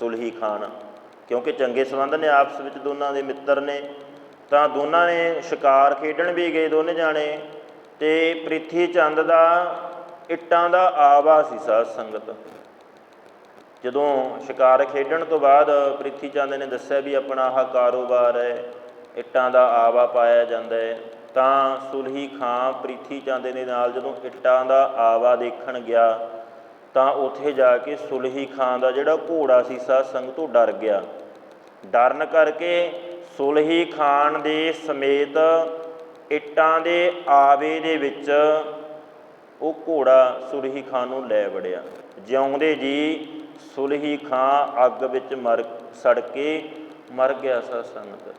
ਸੁਲਹੀ ਖਾਨ ਕਿਉਂਕਿ ਚੰਗੇ ਸੰਬੰਧ ਨੇ, ਆਪਸ ਵਿੱਚ ਦੋਨਾਂ ਦੇ ਮਿੱਤਰ ਨੇ। ਤਾਂ ਦੋਨਾਂ ਨੇ ਸ਼ਿਕਾਰ ਖੇਡਣ ਵੀ ਗਏ ਦੋਨੇ ਜਾਣੇ ਤੇ ਪ੍ਰਿਥੀ ਚੰਦ ਦਾ ਇੱਟਾਂ ਦਾ ਆਵਾ ਸੀ ਸਾਧ ਸੰਗਤ। ਜਦੋਂ ਸ਼ਿਕਾਰ ਖੇਡਣ ਤੋਂ ਬਾਅਦ ਪ੍ਰਿਥੀ ਚੰਦ ਨੇ ਦੱਸਿਆ ਵੀ ਆਪਣਾ ਆਹ ਕਾਰੋਬਾਰ ਹੈ, ਇੱਟਾਂ ਦਾ ਆਵਾ ਪਾਇਆ ਜਾਂਦਾ ਹੈ, ਤਾਂ ਸੁਲਹੀ ਖਾਂ ਪ੍ਰਿਥੀ ਚੰਦ ਦੇ ਨਾਲ ਜਦੋਂ ਇੱਟਾਂ ਦਾ ਆਵਾ ਦੇਖਣ ਗਿਆ, ਤਾਂ ਉੱਥੇ ਜਾ ਕੇ ਸੁਲਹੀ ਖਾਂ ਦਾ ਜਿਹੜਾ ਘੋੜਾ ਸੀ ਸਾਧ ਸੰਗਤ ਤੋਂ ਡਰ ਗਿਆ। ਡਰਨ ਕਰਕੇ ਸੁਲਹੀ ਖਾਨ ਦੇ ਸਮੇਤ ਇੱਟਾਂ ਦੇ ਆਵੇ ਦੇ ਵਿੱਚ ਉਹ ਘੋੜਾ ਸੁਲਹੀ ਖਾਨ ਨੂੰ ਲੈ ਵੜਿਆ। ਜਿਉਂਦੇ ਜੀ ਸੁਲਹੀ ਖਾਂ ਅੱਗ ਵਿੱਚ ਮਰ, ਸੜ ਕੇ ਮਰ ਗਿਆ ਸਾ ਸੰਗਤ,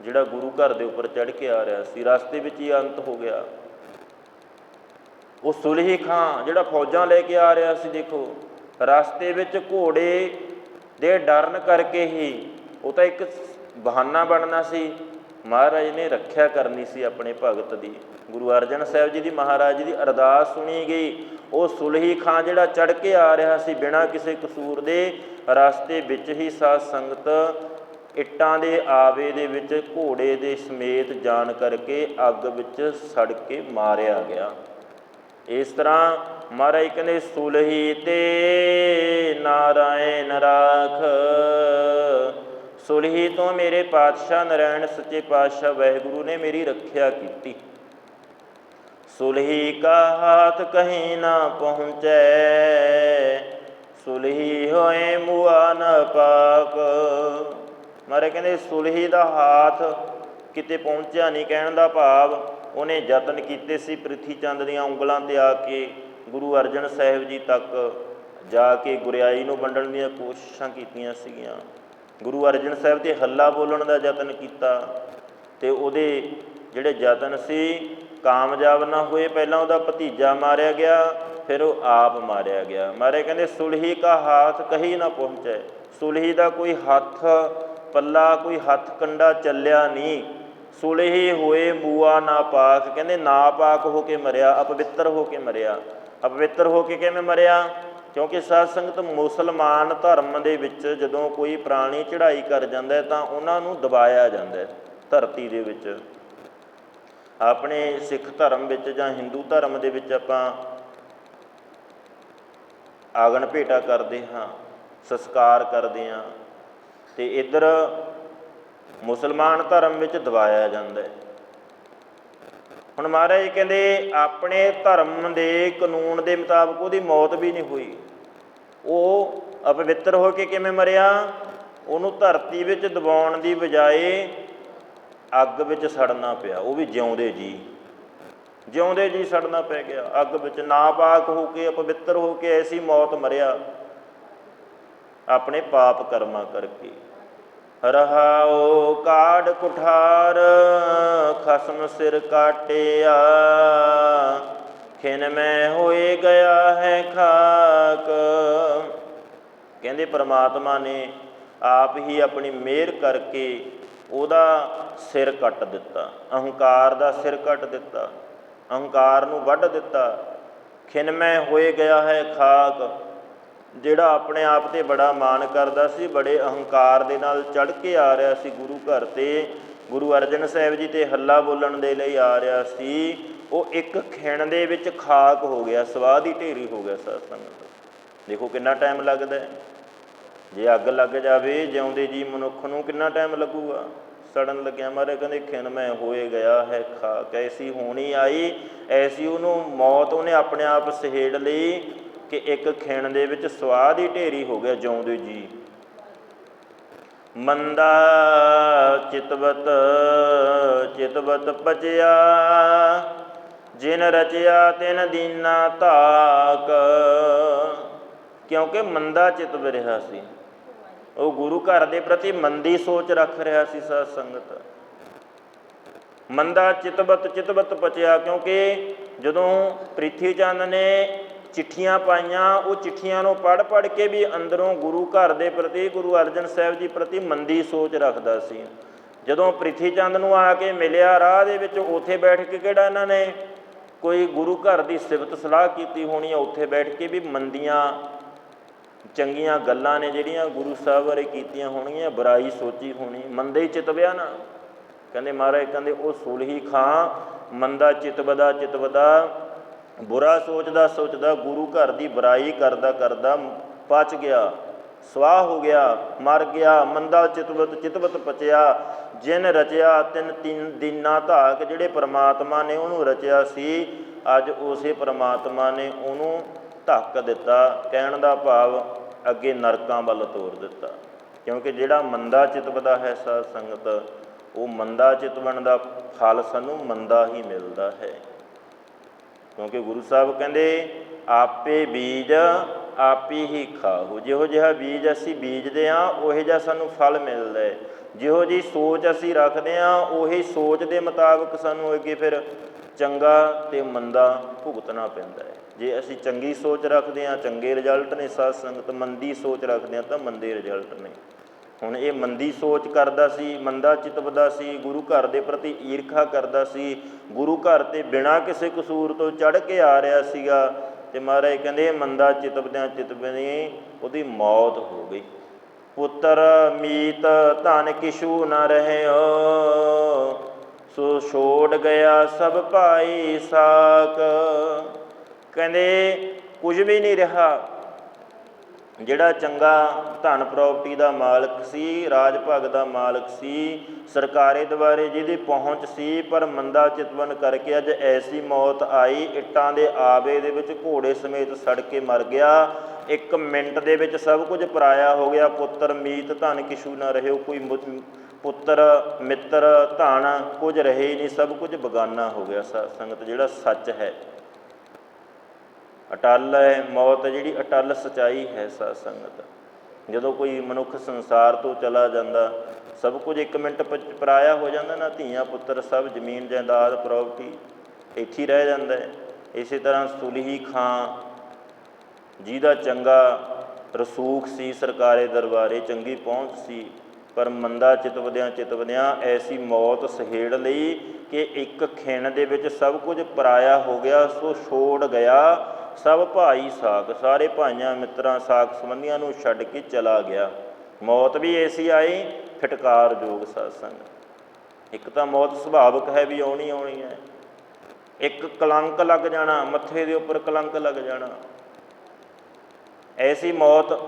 ਜਿਹੜਾ ਗੁਰੂ ਘਰ ਦੇ ਉੱਪਰ ਚੜ ਕੇ ਆ ਰਿਹਾ ਸੀ, ਰਸਤੇ ਵਿੱਚ ਹੀ ਅੰਤ ਹੋ ਗਿਆ। ਉਹ ਸੁਲਹੀ ਖਾਂ ਜਿਹੜਾ ਫੌਜਾਂ ਲੈ ਕੇ ਆ ਰਿਹਾ ਸੀ, ਦੇਖੋ, ਰਸਤੇ ਵਿੱਚ ਘੋੜੇ ਦੇ ਡਰਨ ਕਰਕੇ ਹੀ, ਉਹ ਤਾਂ ਇੱਕ ਬਹਾਨਾ ਬਣਨਾ ਸੀ। ਮਹਾਰਾਜ ਨੇ ਰੱਖਿਆ ਕਰਨੀ ਸੀ ਆਪਣੇ ਭਗਤ ਦੀ। ਗੁਰੂ ਅਰਜਨ ਸਾਹਿਬ ਜੀ ਦੀ ਮਹਾਰਾਜ ਦੀ ਅਰਦਾਸ ਸੁਣੀ ਗਈ। ਉਹ ਸੁਲਹੀ ਖਾਂ ਜਿਹੜਾ ਚੜ ਕੇ ਆ ਰਿਹਾ ਸੀ ਬਿਨਾਂ ਕਿਸੇ ਕਸੂਰ ਦੇ, ਰਸਤੇ ਵਿੱਚ ਹੀ ਸਾਧ ਸੰਗਤ ਇੱਟਾਂ ਦੇ ਆਵੇ ਦੇ ਵਿੱਚ, ਘੋੜੇ ਦੇ ਸਮੇਤ ਜਾਣ ਕਰਕੇ ਅੱਗ ਵਿੱਚ ਸੜ ਕੇ ਮਾਰਿਆ ਗਿਆ। ਇਸ ਤਰ੍ਹਾਂ ਮਹਾਰਾਜ ਕਹਿੰਦੇ, ਸੁਲਹੀ ਤੇ ਨਾਰਾਇਣ ਰਾਖ ਸੁਲਹੀ ਤੋਂ ਮੇਰੇ ਪਾਤਸ਼ਾਹ ਨਰਾਇਣ ਸੱਚੇ ਪਾਤਸ਼ਾਹ ਵਾਹਿਗੁਰੂ ਨੇ ਮੇਰੀ ਰੱਖਿਆ ਕੀਤੀ। ਸੁਲਹੀ ਕਾ ਹਾਥ ਕਹੀਂ ਨਾ ਪਹੁੰਚੈ, ਸੁਲਹੀ ਹੋਏ ਮੁਆ ਨ ਪਾਕ। ਮਾਰੇ ਕਹਿੰਦੇ, ਸੁਲਹੀ ਦਾ ਹਾਥ ਕਿਤੇ ਪਹੁੰਚਿਆ ਨਹੀਂ ਕਹਿਣ ਦਾ ਭਾਵ, ਉਹਨੇ ਯਤਨ ਕੀਤੇ ਸੀ ਪ੍ਰਿਥੀ ਚੰਦ ਦੀਆਂ ਉਂਗਲਾਂ ਤੇ ਆ ਕੇ ਗੁਰੂ ਅਰਜਨ ਸਾਹਿਬ ਜੀ ਤੱਕ ਜਾ ਕੇ ਗੁਰਿਆਈ ਨੂੰ ਵੰਡਣ ਦੀਆਂ ਕੋਸ਼ਿਸ਼ਾਂ ਕੀਤੀਆਂ ਸੀਗੀਆਂ। ਗੁਰੂ ਅਰਜਨ ਸਾਹਿਬ ਤੇ ਹੱਲਾ ਬੋਲਣ ਦਾ ਯਤਨ ਕੀਤਾ ਤੇ ਉਹਦੇ ਜਿਹੜੇ ਯਤਨ ਸੀ, ਕਾਮਯਾਬ ਨਾ ਹੋਏ, ਪਹਿਲਾਂ ਉਹਦਾ ਭਤੀਜਾ ਮਾਰਿਆ ਗਿਆ, ਫਿਰ ਉਹ ਆਪ ਮਾਰਿਆ ਗਿਆ। ਮਾਰੇ ਕਹਿੰਦੇ, ਸੁਲਹੀ ਕਾ ਹਾਥ ਕਹੀ ਨਾ ਪਹੁੰਚੇ, ਸੁਲਹੀ ਦਾ ਕੋਈ ਹੱਥ ਪੱਲਾ, ਕੋਈ ਹੱਥ ਕੰਡਾ ਚੱਲਿਆ ਨਹੀਂ ਸੁਲਹੀ ਹੋਏ ਮੂਆ ਨਾ ਪਾਕ, ਕਹਿੰਦੇ ਨਾ ਪਾਕ ਹੋ ਕੇ ਮਰਿਆ, ਅਪਵਿੱਤਰ ਹੋ ਕੇ ਮਰਿਆ। ਅਪਵਿੱਤਰ ਹੋ ਕੇ ਕਿਵੇਂ ਮਰਿਆ? ਕਿਉਂਕਿ ਸਾਧ ਸੰਗਤ ਮੁਸਲਮਾਨ ਧਰਮ ਦੇ ਵਿੱਚ ਜਦੋਂ ਕੋਈ ਪ੍ਰਾਣੀ ਚੜ੍ਹਾਈ ਕਰ ਜਾਂਦਾ ਤਾਂ ਉਹਨਾਂ ਨੂੰ ਦਬਾਇਆ ਜਾਂਦਾ ਧਰਤੀ ਦੇ ਵਿੱਚ। ਆਪਣੇ ਸਿੱਖ ਧਰਮ ਵਿੱਚ ਜਾਂ ਹਿੰਦੂ ਧਰਮ ਦੇ ਵਿੱਚ ਆਪਾਂ ਆਗਣ ਭੇਟਾ ਕਰਦੇ ਹਾਂ, ਸੰਸਕਾਰ ਕਰਦੇ ਹਾਂ ਤੇ ਇੱਧਰ ਮੁਸਲਮਾਨ ਧਰਮ ਵਿੱਚ ਦਬਾਇਆ ਜਾਂਦਾ ਹੈ। ਹੁਣ ਮਹਾਰਾਜ ਕਹਿੰਦੇ, ਆਪਣੇ ਧਰਮ ਦੇ ਕਾਨੂੰਨ ਦੇ ਮੁਤਾਬਕ ਉਹਦੀ ਮੌਤ ਵੀ ਨਹੀਂ ਹੋਈ। ਉਹ ਅਪਵਿੱਤਰ ਹੋ ਕੇ ਕਿਵੇਂ ਮਰਿਆ? ਉਹਨੂੰ ਧਰਤੀ ਵਿੱਚ ਦਬਾਉਣ ਦੀ ਬਜਾਏ ਅੱਗ ਵਿੱਚ ਸੜਨਾ ਪਿਆ। ਉਹ ਵੀ ਜਿਉਂਦੇ ਜੀ। ਜਿਉਂਦੇ ਜੀ ਸੜਨਾ ਪੈ ਗਿਆ। ਅੱਗ ਵਿੱਚ ਨਾਪਾਕ ਹੋ ਕੇ, ਅਪਵਿੱਤਰ ਹੋ ਕੇ ਐਸੀ ਮੌਤ ਮਰਿਆ। ਆਪਣੇ ਪਾਪ ਕਰਮਾਂ ਕਰਕੇ। ਰਹਾਉ ਕਾੜ ਕੁਠਾਰ, ਖਸਮ ਸਿਰ ਕਾਟਿਆ। ਖਿਨ ਮੈਂ ਹੋਏ ਗਿਆ ਹੈ ਖਾਕ। ਕਹਿੰਦੇ ਪ੍ਰਮਾਤਮਾ ਨੇ ਆਪ ਹੀ ਆਪਣੀ ਮਿਹਰ ਕਰਕੇ ਉਹਦਾ ਸਿਰ ਕੱਟ ਦਿੱਤਾ, ਅਹੰਕਾਰ ਦਾ ਸਿਰ ਕੱਟ ਦਿੱਤਾ, ਅਹੰਕਾਰ ਨੂੰ ਵੱਢ ਦਿੱਤਾ। ਖਿਨ ਮੈਂ ਹੋਏ ਗਿਆ ਹੈ ਖਾਕ, ਜਿਹੜਾ ਆਪਣੇ ਆਪ ਤੇ ਬੜਾ ਮਾਣ ਕਰਦਾ ਸੀ, ਬੜੇ ਅਹੰਕਾਰ ਦੇ ਨਾਲ ਚੜ ਕੇ ਆ ਰਿਹਾ ਸੀ, ਗੁਰੂ ਘਰ ਤੇ, ਗੁਰੂ ਅਰਜਨ ਸਾਹਿਬ ਜੀ ਤੇ ਹੱਲਾ ਬੋਲਣ ਦੇ ਲਈ ਆ ਰਿਹਾ ਸੀ। ਉਹ ਇੱਕ ਖਿਣ ਦੇ ਵਿੱਚ ਖਾਕ ਹੋ ਗਿਆ ਸਵਾਹ ਦੀ ਢੇਰੀ ਹੋ ਗਿਆ ਸਾਧ ਸੰਗਤ। ਦੇਖੋ ਕਿੰਨਾ ਟਾਈਮ ਲੱਗਦਾ ਹੈ। ਜੇ ਅੱਗ ਲੱਗ ਜਾਵੇ, ਜਿਉਂਦੇ ਜੀ ਮਨੁੱਖ ਨੂੰ ਕਿੰਨਾ ਟਾਈਮ ਲੱਗੂਗਾ? ਸੜਨ ਲੱਗਿਆ ਮਾਰੇ ਕਹਿੰਦੇ, ਖਿਣ ਮੈਂ ਹੋਏ ਗਿਆ ਹੈ ਖਾਕ। ਐਸੀ ਹੋਣੀ ਆਈ, ਐਸੀ ਉਹਨੂੰ ਮੌਤ ਉਹਨੇ ਆਪਣੇ ਆਪ ਸਹੇੜ ਲਈ ਕਿ ਇੱਕ ਖਿਣ ਦੇ ਵਿੱਚ ਸਵਾਦ ਦੀ ਢੇਰੀ ਹੋ ਗਿਆ ਜਿਉਂਦੇ ਜੀ। ਮੰਦਾ ਚਿਤਵਤ ਚਿਤਵਤ ਪਜਿਆ ਜਿਨ ਰਚਿਆ ਤਿਨ ਦੀਨਾ ਧਾਕ। ਕਿਉਂਕਿ ਮੰਦਾ ਚਿਤ ਰਿਹਾ ਸੀ। ਉਹ ਗੁਰੂ ਘਰ ਦੇ ਪ੍ਰਤੀ ਮੰਦੀ ਸੋਚ ਰੱਖ ਰਿਹਾ ਸੀ ਸਾਧ ਸੰਗਤ। ਮੰਦਾ ਚਿਤਵਤ ਚਿਤਵਤ ਪਚਿਆ ਕਿਉਂਕਿ ਜਦੋਂ ਪ੍ਰਿਥੀ ਚੰਦ ਨੇ ਚਿੱਠੀਆਂ ਪਾਈਆਂ, ਉਹ ਚਿੱਠੀਆਂ ਨੂੰ ਪੜ੍ਹ ਪੜ੍ਹ ਕੇ ਵੀ ਅੰਦਰੋਂ ਗੁਰੂ ਘਰ ਦੇ ਪ੍ਰਤੀ, ਗੁਰੂ ਅਰਜਨ ਸਾਹਿਬ ਜੀ ਪ੍ਰਤੀ ਮੰਦੀ ਸੋਚ ਰੱਖਦਾ ਸੀ। ਜਦੋਂ ਪ੍ਰਿਥੀ ਚੰਦ ਨੂੰ ਆ ਕੇ ਮਿਲਿਆ ਰਾਹ ਦੇ ਵਿੱਚ, ਉੱਥੇ ਬੈਠ ਕੇ ਕਿਹੜਾ ਇਹਨਾਂ ਨੇ ਕੋਈ ਗੁਰੂ ਘਰ ਦੀ ਸਿਫਤ ਸਲਾਹ ਕੀਤੀ ਹੋਣੀ ਆ, ਉੱਥੇ ਬੈਠ ਕੇ ਵੀ ਮੰਦੀਆਂ, ਚੰਗੀਆਂ ਗੱਲਾਂ ਨੇ ਜਿਹੜੀਆਂ ਗੁਰੂ ਸਾਹਿਬ ਬਾਰੇ ਕੀਤੀਆਂ ਹੋਣਗੀਆਂ, ਬੁਰਾਈ ਸੋਚੀ ਹੋਣੀ, ਮੰਦੇ ਹੀ ਚਿਤਵਿਆ ਨਾ। ਕਹਿੰਦੇ ਮਹਾਰਾਜ, ਕਹਿੰਦੇ ਉਹ ਸੁਲਹੀ ਖਾਂ, ਮੰਦਾ ਚਿਤਵਦਾ ਚਿਤਵਦਾ ਬੁਰਾ ਸੋਚਦਾ ਸੋਚਦਾ ਗੁਰੂ ਘਰ ਦੀ ਬੁਰਾਈ ਕਰਦਾ ਕਰਦਾ ਪਚ ਗਿਆ। ਸਵਾਹ ਹੋ ਗਿਆ, ਮਰ ਗਿਆ, ਮੰਦਾ ਚਿਤਵਤ ਚਿਤਵਤ ਪਚਿਆ, ਜਿਨ ਰਚਿਆ, ਤਿੰਨ ਤਿੰਨ ਦਿਨਾਂ ਧਾਕ ਜਿਹੜੇ ਪ੍ਰਮਾਤਮਾ ਨੇ ਉਹਨੂੰ ਰਚਿਆ ਸੀ, ਅੱਜ ਉਸੇ ਪ੍ਰਮਾਤਮਾ ਨੇ ਉਹਨੂੰ ਧੱਕ ਦਿੱਤਾ, ਕਹਿਣ ਦਾ ਭਾਵ ਅੱਗੇ ਨਰਕਾਂ ਵੱਲ ਤੋਰ ਦਿੱਤਾ। ਕਿਉਂਕਿ ਜਿਹੜਾ ਮੰਦਾ ਚਿਤਵਦਾ ਹੈ ਸਾਧ ਸੰਗਤ, ਉਹ ਮੰਦਾ ਚਿਤਵਣ ਦਾ ਫਲ ਸਾਨੂੰ ਮੰਦਾ ਹੀ ਮਿਲਦਾ ਹੈ। ਕਿਉਂਕਿ ਗੁਰੂ ਸਾਹਿਬ ਕਹਿੰਦੇ, ਆਪੇ ਬੀਜ ਆਪੀ ਹੀ ਖਾਹੋ। ਜਿਹੋ ਜਿਹਾ ਬੀਜ ਅਸੀਂ ਬੀਜਦੇ ਹਾਂ, ਉਹੇ ਜਿਹਾ ਸਾਨੂੰ ਫਲ ਮਿਲਦਾ ਹੈ। ਜਿਹੋ ਜੀ ਸੋਚ ਅਸੀਂ ਰੱਖਦੇ ਹਾਂ, ਉਹੀ ਸੋਚ ਦੇ ਮੁਤਾਬਕ ਸਾਨੂੰ ਅੱਗੇ ਫਿਰ ਚੰਗਾ ਤੇ ਮੰਦਾ ਭੁਗਤਣਾ ਪੈਂਦਾ ਹੈ। ਜੇ ਅਸੀਂ ਚੰਗੀ ਸੋਚ ਰੱਖਦੇ ਹਾਂ, ਚੰਗੇ ਰਿਜ਼ਲਟ ਨੇ ਸਾਧ ਸੰਗਤ, ਮੰਦੀ ਸੋਚ ਰੱਖਦੇ ਹਾਂ, ਤਾਂ ਮੰਦੇ ਰਿਜ਼ਲਟ ਨੇ। ਹੁਣ ਇਹ ਮੰਦੀ ਸੋਚ ਕਰਦਾ ਸੀ, ਮੰਦਾ ਚਿਤਵਦਾ ਸੀ, ਗੁਰੂ ਘਰ ਦੇ ਪ੍ਰਤੀ ਈਰਖਾ ਕਰਦਾ ਸੀ, ਗੁਰੂ ਘਰ ਤੇ ਬਿਨਾਂ ਕਿਸੇ ਕਸੂਰ ਤੋਂ ਚੜ ਕੇ ਆ ਰਿਹਾ ਸੀਗਾ ਤੇ ਮਹਾਰਾਜ ਕਹਿੰਦੇ ਮੰਦਾ ਚਿਤਵਦਿਆਂ ਚਿਤਵਦੀ ਉਹਦੀ ਮੌਤ ਹੋ ਗਈ। ਪੁੱਤਰ ਮੀਤ ਧਨ ਕਿਛੂ ਨ ਰਹਿਓ, ਸੋ ਛੋੜ ਗਿਆ ਸਭ ਭਾਈ ਸਾਕ ਕਹਿੰਦੇ ਕੁਝ ਵੀ ਨਹੀਂ ਰਿਹਾ। ਜਿਹੜਾ ਚੰਗਾ ਧਨ ਪ੍ਰਾਪਰਟੀ ਦਾ ਮਾਲਕ ਸੀ, ਰਾਜ ਭਾਗ ਦਾ ਮਾਲਕ ਸੀ, ਸਰਕਾਰੇ ਦੁਆਰੇ ਜਿਹਦੀ ਪਹੁੰਚ ਸੀ, ਪਰ ਮੰਦਾ ਚਿਤਵਨ ਕਰਕੇ ਅੱਜ ਐਸੀ ਮੌਤ ਆਈ, ਇੱਟਾਂ ਦੇ ਆਵੇ ਦੇ ਵਿੱਚ ਘੋੜੇ ਸਮੇਤ ਸੜ ਕੇ ਮਰ ਗਿਆ। ਇੱਕ ਮਿੰਟ ਦੇ ਵਿੱਚ ਸਭ ਕੁਝ ਪਰਾਇਆ ਹੋ ਗਿਆ। ਪੁੱਤਰ ਮੀਤ ਧਨ ਕਿਛੂ ਨਾ ਰਹਿਓ, ਕੋਈ ਪੁੱਤਰ, ਮਿੱਤਰ, ਧਨ ਕੁਝ ਰਹੇ ਹੀ ਨਹੀਂ, ਸਭ ਕੁਝ ਬਗਾਨਾ ਹੋ ਗਿਆ। ਸ- ਸੰਗਤ, ਜਿਹੜਾ ਸੱਚ ਹੈ। ਅਟਲ ਹੈ, ਮੌਤ ਜਿਹੜੀ ਅਟਲ ਸਚਾਈ ਹੈ ਸਾਧ ਸੰਗਤ। ਜਦੋਂ ਕੋਈ ਮਨੁੱਖ ਸੰਸਾਰ ਤੋਂ ਚਲਾ ਜਾਂਦਾ, ਸਭ ਕੁਝ ਇੱਕ ਮਿੰਟ ਪਰਾਇਆ ਹੋ ਜਾਂਦਾ ਨਾ, ਧੀਆਂ, ਪੁੱਤਰ, ਸਭ ਜ਼ਮੀਨ, ਜਾਇਦਾਦ ਪ੍ਰਾਪਰਟੀ ਇੱਥੇ ਹੀ ਰਹਿ ਜਾਂਦਾ ਹੈ। ਇਸੇ ਤਰ੍ਹਾਂ ਸੁਲਹੀ ਖਾਂ, ਜਿਹਦਾ ਚੰਗਾ ਰਸੂਖ ਸੀ ਸਰਕਾਰੇ ਦਰਬਾਰੇ, ਚੰਗੀ ਪਹੁੰਚ ਸੀ ਪਰ ਮੰਦਾ ਚਿਤਵਦਿਆਂ ਚਿਤਵਦਿਆਂ ਐਸੀ ਮੌਤ ਸਹੇੜ ਲਈ ਕਿ ਇੱਕ ਖਿਣ ਦੇ ਵਿੱਚ ਸਭ ਕੁਝ ਪਰਾਇਆ ਹੋ ਗਿਆ, ਸੋ ਛੋੜ ਗਿਆ ਸਭ ਭਾਈ ਸਾਖ। ਸਾਰੇ ਭਾਈਆਂ ਮਿੱਤਰਾਂ ਸਾਖ ਸੰਬੰਧੀਆਂ ਨੂੰ ਛੱਡ ਕੇ ਚਲਾ ਗਿਆ। ਮੌਤ ਵੀ ਐਸੀ ਆਈ, ਫਟਕਾਰ ਜੋਗ ਸਾਸੰਗ ਇੱਕ ਤਾਂ ਮੌਤ ਸੁਭਾਵਿਕ ਹੈ ਵੀ ਆਉਣੀ ਆਉਣੀ ਹੈ। ਇੱਕ ਕਲੰਕ ਲੱਗ ਜਾਣਾ, ਮੱਥੇ ਦੇ ਉੱਪਰ ਕਲੰਕ ਲੱਗ ਜਾਣਾ। ਐਸੀ ਮੌਤ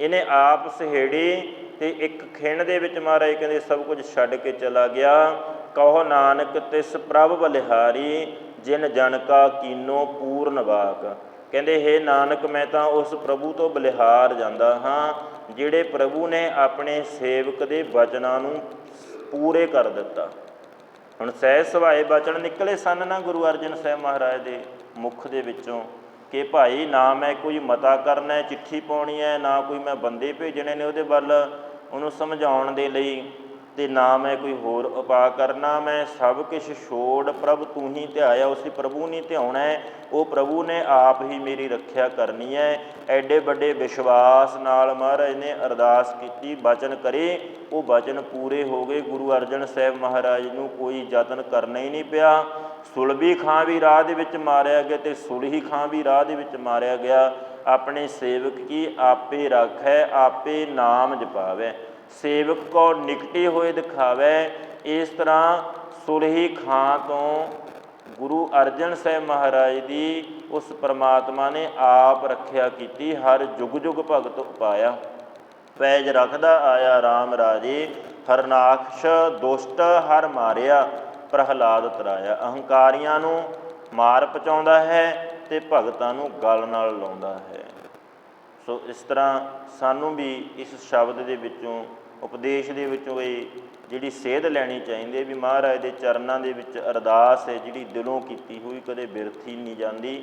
ਇਹਨੇ ਆਪ ਸਹੇੜੀ ਤੇ ਇੱਕ ਖਿਣ ਦੇ ਵਿੱਚ ਮਹਾਰਾਜ ਕਹਿੰਦੇ ਸਭ ਕੁਝ ਛੱਡ ਕੇ ਚਲਾ ਗਿਆ। ਕਹੋ ਨਾਨਕ, ਤਿਸ ਪ੍ਰਭ ਬਲਿਹਾਰੀ, ਜਿਨ ਜਨ ਕਾ ਕੀਨੋ ਪੂਰਨ ਵਾਕ। ਕਹਿੰਦੇ, ਹੈ ਨਾਨਕ, ਮੈਂ ਤਾਂ ਉਸ ਪ੍ਰਭੂ ਤੋਂ ਬਲਿਹਾਰ ਜਾਂਦਾ ਹਾਂ, ਜਿਹੜੇ ਪ੍ਰਭੂ ਨੇ ਆਪਣੇ ਸੇਵਕ ਦੇ ਬਚਨਾਂ ਨੂੰ ਪੂਰੇ ਕਰ ਦਿੱਤਾ। ਹੁਣ ਸਹਿਜ ਸਵਾਏ ਬਚਨ ਨਿਕਲੇ ਸਨ ਨਾ ਗੁਰੂ ਅਰਜਨ ਸਾਹਿਬ ਮਹਾਰਾਜ ਦੇ ਮੁਖ ਦੇ ਵਿੱਚੋਂ ਕਿ ਭਾਈ, ਨਾ ਮੈਂ ਕੋਈ ਮਤਾ ਕਰਨਾ, ਚਿੱਠੀ ਪਾਉਣੀ ਹੈ, ਨਾ ਕੋਈ ਮੈਂ ਬੰਦੇ ਭੇਜਣੇ ਨੇ ਉਹਦੇ ਵੱਲ। ਉਹਨੂੰ ਸਮਝਾਉਣ ਦੇ ਲਈ ਤੇ ਨਾ ਮੈਂ ਕੋਈ ਹੋਰ ਉਪਾਅ ਕਰਨਾ, ਮੈਂ ਸਭ ਕੁਝ ਛੋੜ ਪ੍ਰਭ ਤੂੰ ਹੀ ਧਿਆਇਆ ਉਸੇ ਪ੍ਰਭੂ ਨੇ ਧਿਆਉਣਾ ਹੈ, ਉਹ ਪ੍ਰਭੂ ਨੇ ਆਪ ਹੀ ਮੇਰੀ ਰੱਖਿਆ ਕਰਨੀ ਹੈ। ਐਡੇ ਵੱਡੇ ਵਿਸ਼ਵਾਸ ਨਾਲ ਮਹਾਰਾਜ ਨੇ ਅਰਦਾਸ ਕੀਤੀ, ਬਚਨ ਕਰੇ, ਉਹ ਬਚਨ ਪੂਰੇ ਹੋ ਗਏ। ਗੁਰੂ ਅਰਜਨ ਸਾਹਿਬ ਮਹਾਰਾਜ ਨੂੰ ਕੋਈ ਯਤਨ ਕਰਨਾ ਹੀ ਨਹੀਂ ਪਿਆ। ਸੁਲਭੀ ਖਾਂ ਵੀ ਰਾਹ ਦੇ ਵਿੱਚ ਮਾਰਿਆ ਗਿਆ ਤੇ ਸੁਲਹੀ ਖਾਂ ਵੀ ਰਾਹ ਦੇ ਵਿੱਚ ਮਾਰਿਆ ਗਿਆ। ਆਪਣੇ ਸੇਵਕ ਕੀ ਆਪੇ ਰੱਖੈ ਆਪੇ ਨਾਮ ਜਪਾਵੇ। ਸੇਵਕ ਕੋ ਨਿਕਟੇ ਹੋਏ ਦਿਖਾਵੇ, ਇਸ ਤਰ੍ਹਾਂ ਸੁਲਹੀ ਖਾਂ ਤੋਂ ਗੁਰੂ ਅਰਜਨ ਸਾਹਿਬ ਮਹਾਰਾਜ ਦੀ ਉਸ ਪਰਮਾਤਮਾ ਨੇ ਆਪ ਰੱਖਿਆ ਕੀਤੀ, ਹਰ ਜੁਗ ਜੁਗ ਭਗਤ ਉਪਾਇਆ। ਪੈਜ ਰੱਖਦਾ ਆਇਆ RAM ਰਾਜੇ, ਹਰਨਾਕਸ਼ ਦੁਸ਼ਟ ਹਰ ਮਾਰਿਆ, ਪ੍ਰਹਲਾਦ ਤਰਾਇਆ। ਅਹੰਕਾਰੀਆਂ ਨੂੰ ਮਾਰ ਪਚਾਉਂਦਾ ਹੈ ਤੇ ਭਗਤਾਂ ਨੂੰ ਗਲ ਨਾਲ ਲਾਉਂਦਾ ਹੈ। ਸੋ ਇਸ ਤਰ੍ਹਾਂ ਸਾਨੂੰ ਵੀ ਇਸ ਸ਼ਬਦ ਦੇ ਵਿੱਚੋਂ, ਉਪਦੇਸ਼ ਦੇ ਵਿੱਚੋਂ ਇਹ ਜਿਹੜੀ ਸੇਧ ਲੈਣੀ ਚਾਹੀਦੀ ਹੈ ਵੀ ਮਹਾਰਾਜ ਦੇ ਚਰਨਾਂ ਦੇ ਵਿੱਚ ਅਰਦਾਸ ਹੈ, ਜਿਹੜੀ ਦਿਲੋਂ ਕੀਤੀ ਹੋਈ ਕਦੇ ਬਿਰਥੀ ਨਹੀਂ ਜਾਂਦੀ,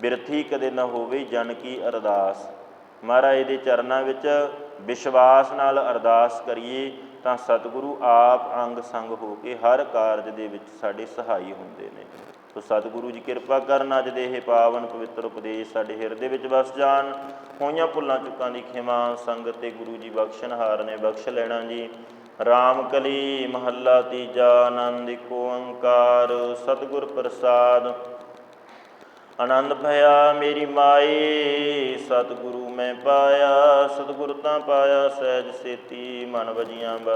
ਬਿਰਥੀ ਕਦੇ ਨਾ ਹੋਵੇ ਜਨ ਕੀ ਅਰਦਾਸ। ਮਹਾਰਾਜ ਦੇ ਚਰਨਾਂ ਵਿੱਚ ਵਿਸ਼ਵਾਸ ਨਾਲ ਅਰਦਾਸ ਕਰੀਏ ਤਾਂ ਸਤਿਗੁਰੂ ਆਪ ਅੰਗ ਸੰਗ ਹੋ ਕੇ ਹਰ ਕਾਰਜ ਦੇ ਵਿੱਚ ਸਾਡੇ ਸਹਾਈ ਹੁੰਦੇ ਨੇ। ਸੋ ਸਤਿਗੁਰੂ ਜੀ ਕਿਰਪਾ ਕਰਨ, ਅੱਜ ਦੇ ਇਹ ਪਾਵਨ ਪਵਿੱਤਰ ਉਪਦੇਸ਼ ਸਾਡੇ ਹਿਰਦੇ ਵਿੱਚ ਵਸ ਜਾਣ। ਹੋਈਆਂ ਭੁੱਲਾਂ ਚੁੱਕਾਂ ਦੀ ਖਿਮਾ, ਸੰਗਤ ਤੇ ਗੁਰੂ ਜੀ ਬਖਸ਼ਣਹਾਰ ਨੇ ਬਖਸ਼ ਲੈਣਾ ਜੀ। ਰਾਮ ਕਲੀ, ਮਹੱਲਾ ਤੀਜਾ, ਆਨੰਦ ਕੋ ਓੰਕਾਰ, ਸਤਿਗੁਰ ਪ੍ਰਸਾਦ। ਆਨੰਦ ਭਇਆ ਮੇਰੀ ਮਾਏ ਸਤਿਗੁਰੂ ਮੈਂ ਪਾਇਆ, ਸਤਿਗੁਰ ਤਾਂ ਪਾਇਆ, ਸਹਿਜ ਸੇਤੀ ਮਨ ਵਜੀਆਂ